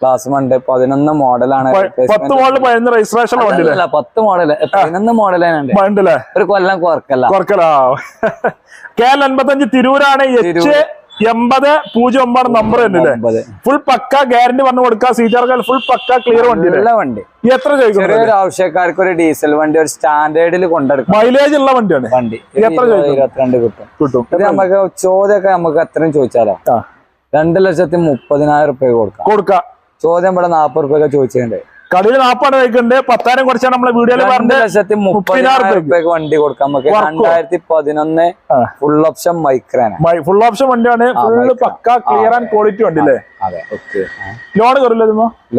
ക്ലാസ് ഉണ്ട്. പതിനൊന്ന് മോഡലാണ് പത്ത് മോഡൽ പതിനൊന്ന് രജിസ്ട്രേഷൻ വണ്ടി അല്ല പത്ത് മോഡൽ പതിനൊന്ന് മോഡൽ വണ്ടില്ലേ ഒരു കൊല്ലം കുറക്കല്ല. കുറക്കലാ. <laughs> കെ എൽ എൺപത്തഞ്ച് തിരൂരാണ് എച്ച് എൺപത് പൂജ്യം ഒമ്പത് നമ്പർ തന്നെ ഫുൾ പക്ക ഗ്യാരണ്ടി പറഞ്ഞു കൊടുക്കുക സീറ്റാർക്കാൽ ഫുൾ പക്ക ക്ലിയർ വണ്ടി വണ്ടി. എത്ര ചോദിക്കും ആവശ്യക്കാർക്ക് ഒരു ഡീസൽ വണ്ടി ഒരു സ്റ്റാൻഡേർഡിൽ കൊണ്ടെടുക്കും. മൈലേജ് ഉള്ള വണ്ടിയാണ്. വണ്ടി. എത്ര ചോദിക്കും? ഇരുപത്തിരണ്ട് കിട്ടും. കിട്ടും. നമുക്ക് ചോദ്യമൊക്കെ നമുക്ക് എത്രയും ചോദിച്ചാലോ? രണ്ടു രണ്ട് ലക്ഷത്തി മുപ്പതിനായിരം റുപ്യ കൊടുക്കാം. കൊടുക്കാം. ചോദ്യം ഇവിടെ നാപ്പത് റുപ്യൊക്കെ ചോദിച്ചിട്ടുണ്ട്. കടയിൽ നാപ്പാട് വയ്ക്കുന്നുണ്ട് പത്തായിരം കുറച്ചാണ് നമ്മളെ വീഡിയോയിൽ പറഞ്ഞത്. ലക്ഷത്തി മുപ്പതിനായിരം വണ്ടി കൊടുക്കാം. നമുക്ക്? രണ്ടായിരത്തി പതിനൊന്ന്. ഫുൾ ഓപ്ഷൻ മൈക്രാണ് ഫുൾ ഓപ്ഷൻ വണ്ടിയാണ്. ഫുള്ള് പക്ക ക്ലിയർ ആൻഡ് ക്വാളിറ്റി വണ്ടി അല്ലേ ലോൺ കയറില്ല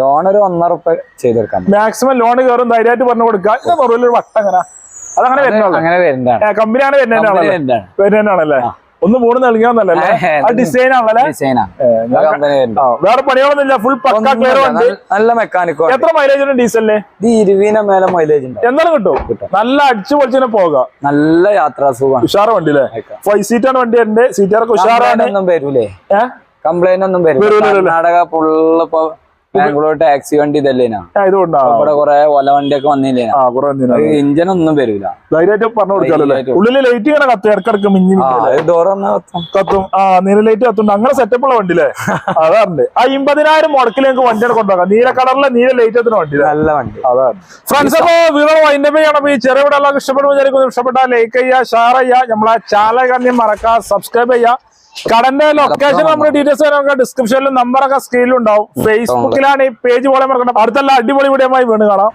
ലോൺ ഒരു ഒന്നര റുപ്യ ചെയ്തെടുക്കാം മാക്സിമം ലോൺ കയറും. ധൈര്യമായിട്ട് പറഞ്ഞു കൊടുക്കുക. ഇത് കുറവില്ല ഒരു വട്ടം അങ്ങനെ അതങ്ങനെ അങ്ങനെ വരുന്നതാണ്. കമ്പനിയാണ് ഒന്ന് മൂന്ന് നൽകിയാന്നല്ലേ? ആ ഡിസൈൻ ആണല്ലേ? വേറെ പണികളൊന്നുമില്ല ഫുൾ പക്ക ക്ലിയർ നല്ല മെക്കാനിക്കോ എത്ര മൈലേജ് ഉണ്ട് ഡീസലിന് ഇത് ഇരുവിന മേലെ മൈലേജ് ഉണ്ട്. എന്നാലും കിട്ടും? നല്ല അടിച്ചു പൊളിച്ചിനെ പോകാം. നല്ല യാത്രാ സുഖമാണ്. ഉഷാറ് വണ്ടി അല്ലേ. ഫൈവ് സീറ്റാണ് വണ്ടി ഉണ്ട് സീറ്റാറൊക്കെ ഉഷാറാണ്. ഒന്നും വരൂലേ? കംപ്ലൈന്റ് ഒന്നും വരില്ല നാടക. കർണാടക ഫുള്ള് ബാംഗ്ലൂർ ടാക്സി വണ്ടി ഇതല്ലേനാ? ഒക്കെ ഇവിടെ കുറെ ഒല വണ്ടിയൊക്കെ വന്നില്ലേനാ? ഇഞ്ചിൻ ഒന്നും വരൂല. ധൈര്യമായിട്ട് പറഞ്ഞു കൊടുക്കാമല്ലോ ധൈര്യമായിട്ട് ഉള്ളിൽ ലൈറ്റ് ഇങ്ങനെ കത്തും ഇടക്കിടക്ക് മിഞ്ഞി ആ ഡോർ കത്തും. ആ നീല ലൈറ്റ് കത്തുണ്ട്. അങ്ങനെ സെറ്റപ്പ് ഉള്ള വണ്ടി അല്ലേ? <laughs> അതാറുണ്ട് അമ്പതിനായിരം മുടക്കിൽ ഞങ്ങൾക്ക് കൊണ്ടുപോകാം. നീല കളറിലെ നീല ലൈറ്റ് എത്തുന്ന വണ്ടി നല്ല വണ്ടി. അതാണ്. ഫ്രണ്ട്സ് അപ്പോ വീണോ വൈൻഡ് അപ്പ് ഈ ചെറിയ ഇഷ്ടപ്പെടുമ്പോൾ എല്ലാവർക്കും ഇഷ്ടപ്പെട്ടാൽ ലൈക്ക് ചെയ്യുക ഷെയർ ചെയ്യുക. നമ്മളെ ചാനൽ കണ്ടി മറക്കുക സബ്സ്ക്രൈബ് ചെയ്യുക. കടന്റെ ലൊക്കേഷൻ നമ്മുടെ ഡീറ്റെയിൽസ് നമുക്ക് ഡിസ്ക്രിപ്ഷനിലും നമ്പറൊക്കെ സ്ക്രീനിലും ഉണ്ടാവും. ഫേസ്ബുക്കിലാണ് ഈ പേജ് പോലെ മറക്കണം അടുത്തല്ല അടിപൊളി വീഡിയോ വീണ് കാണാം.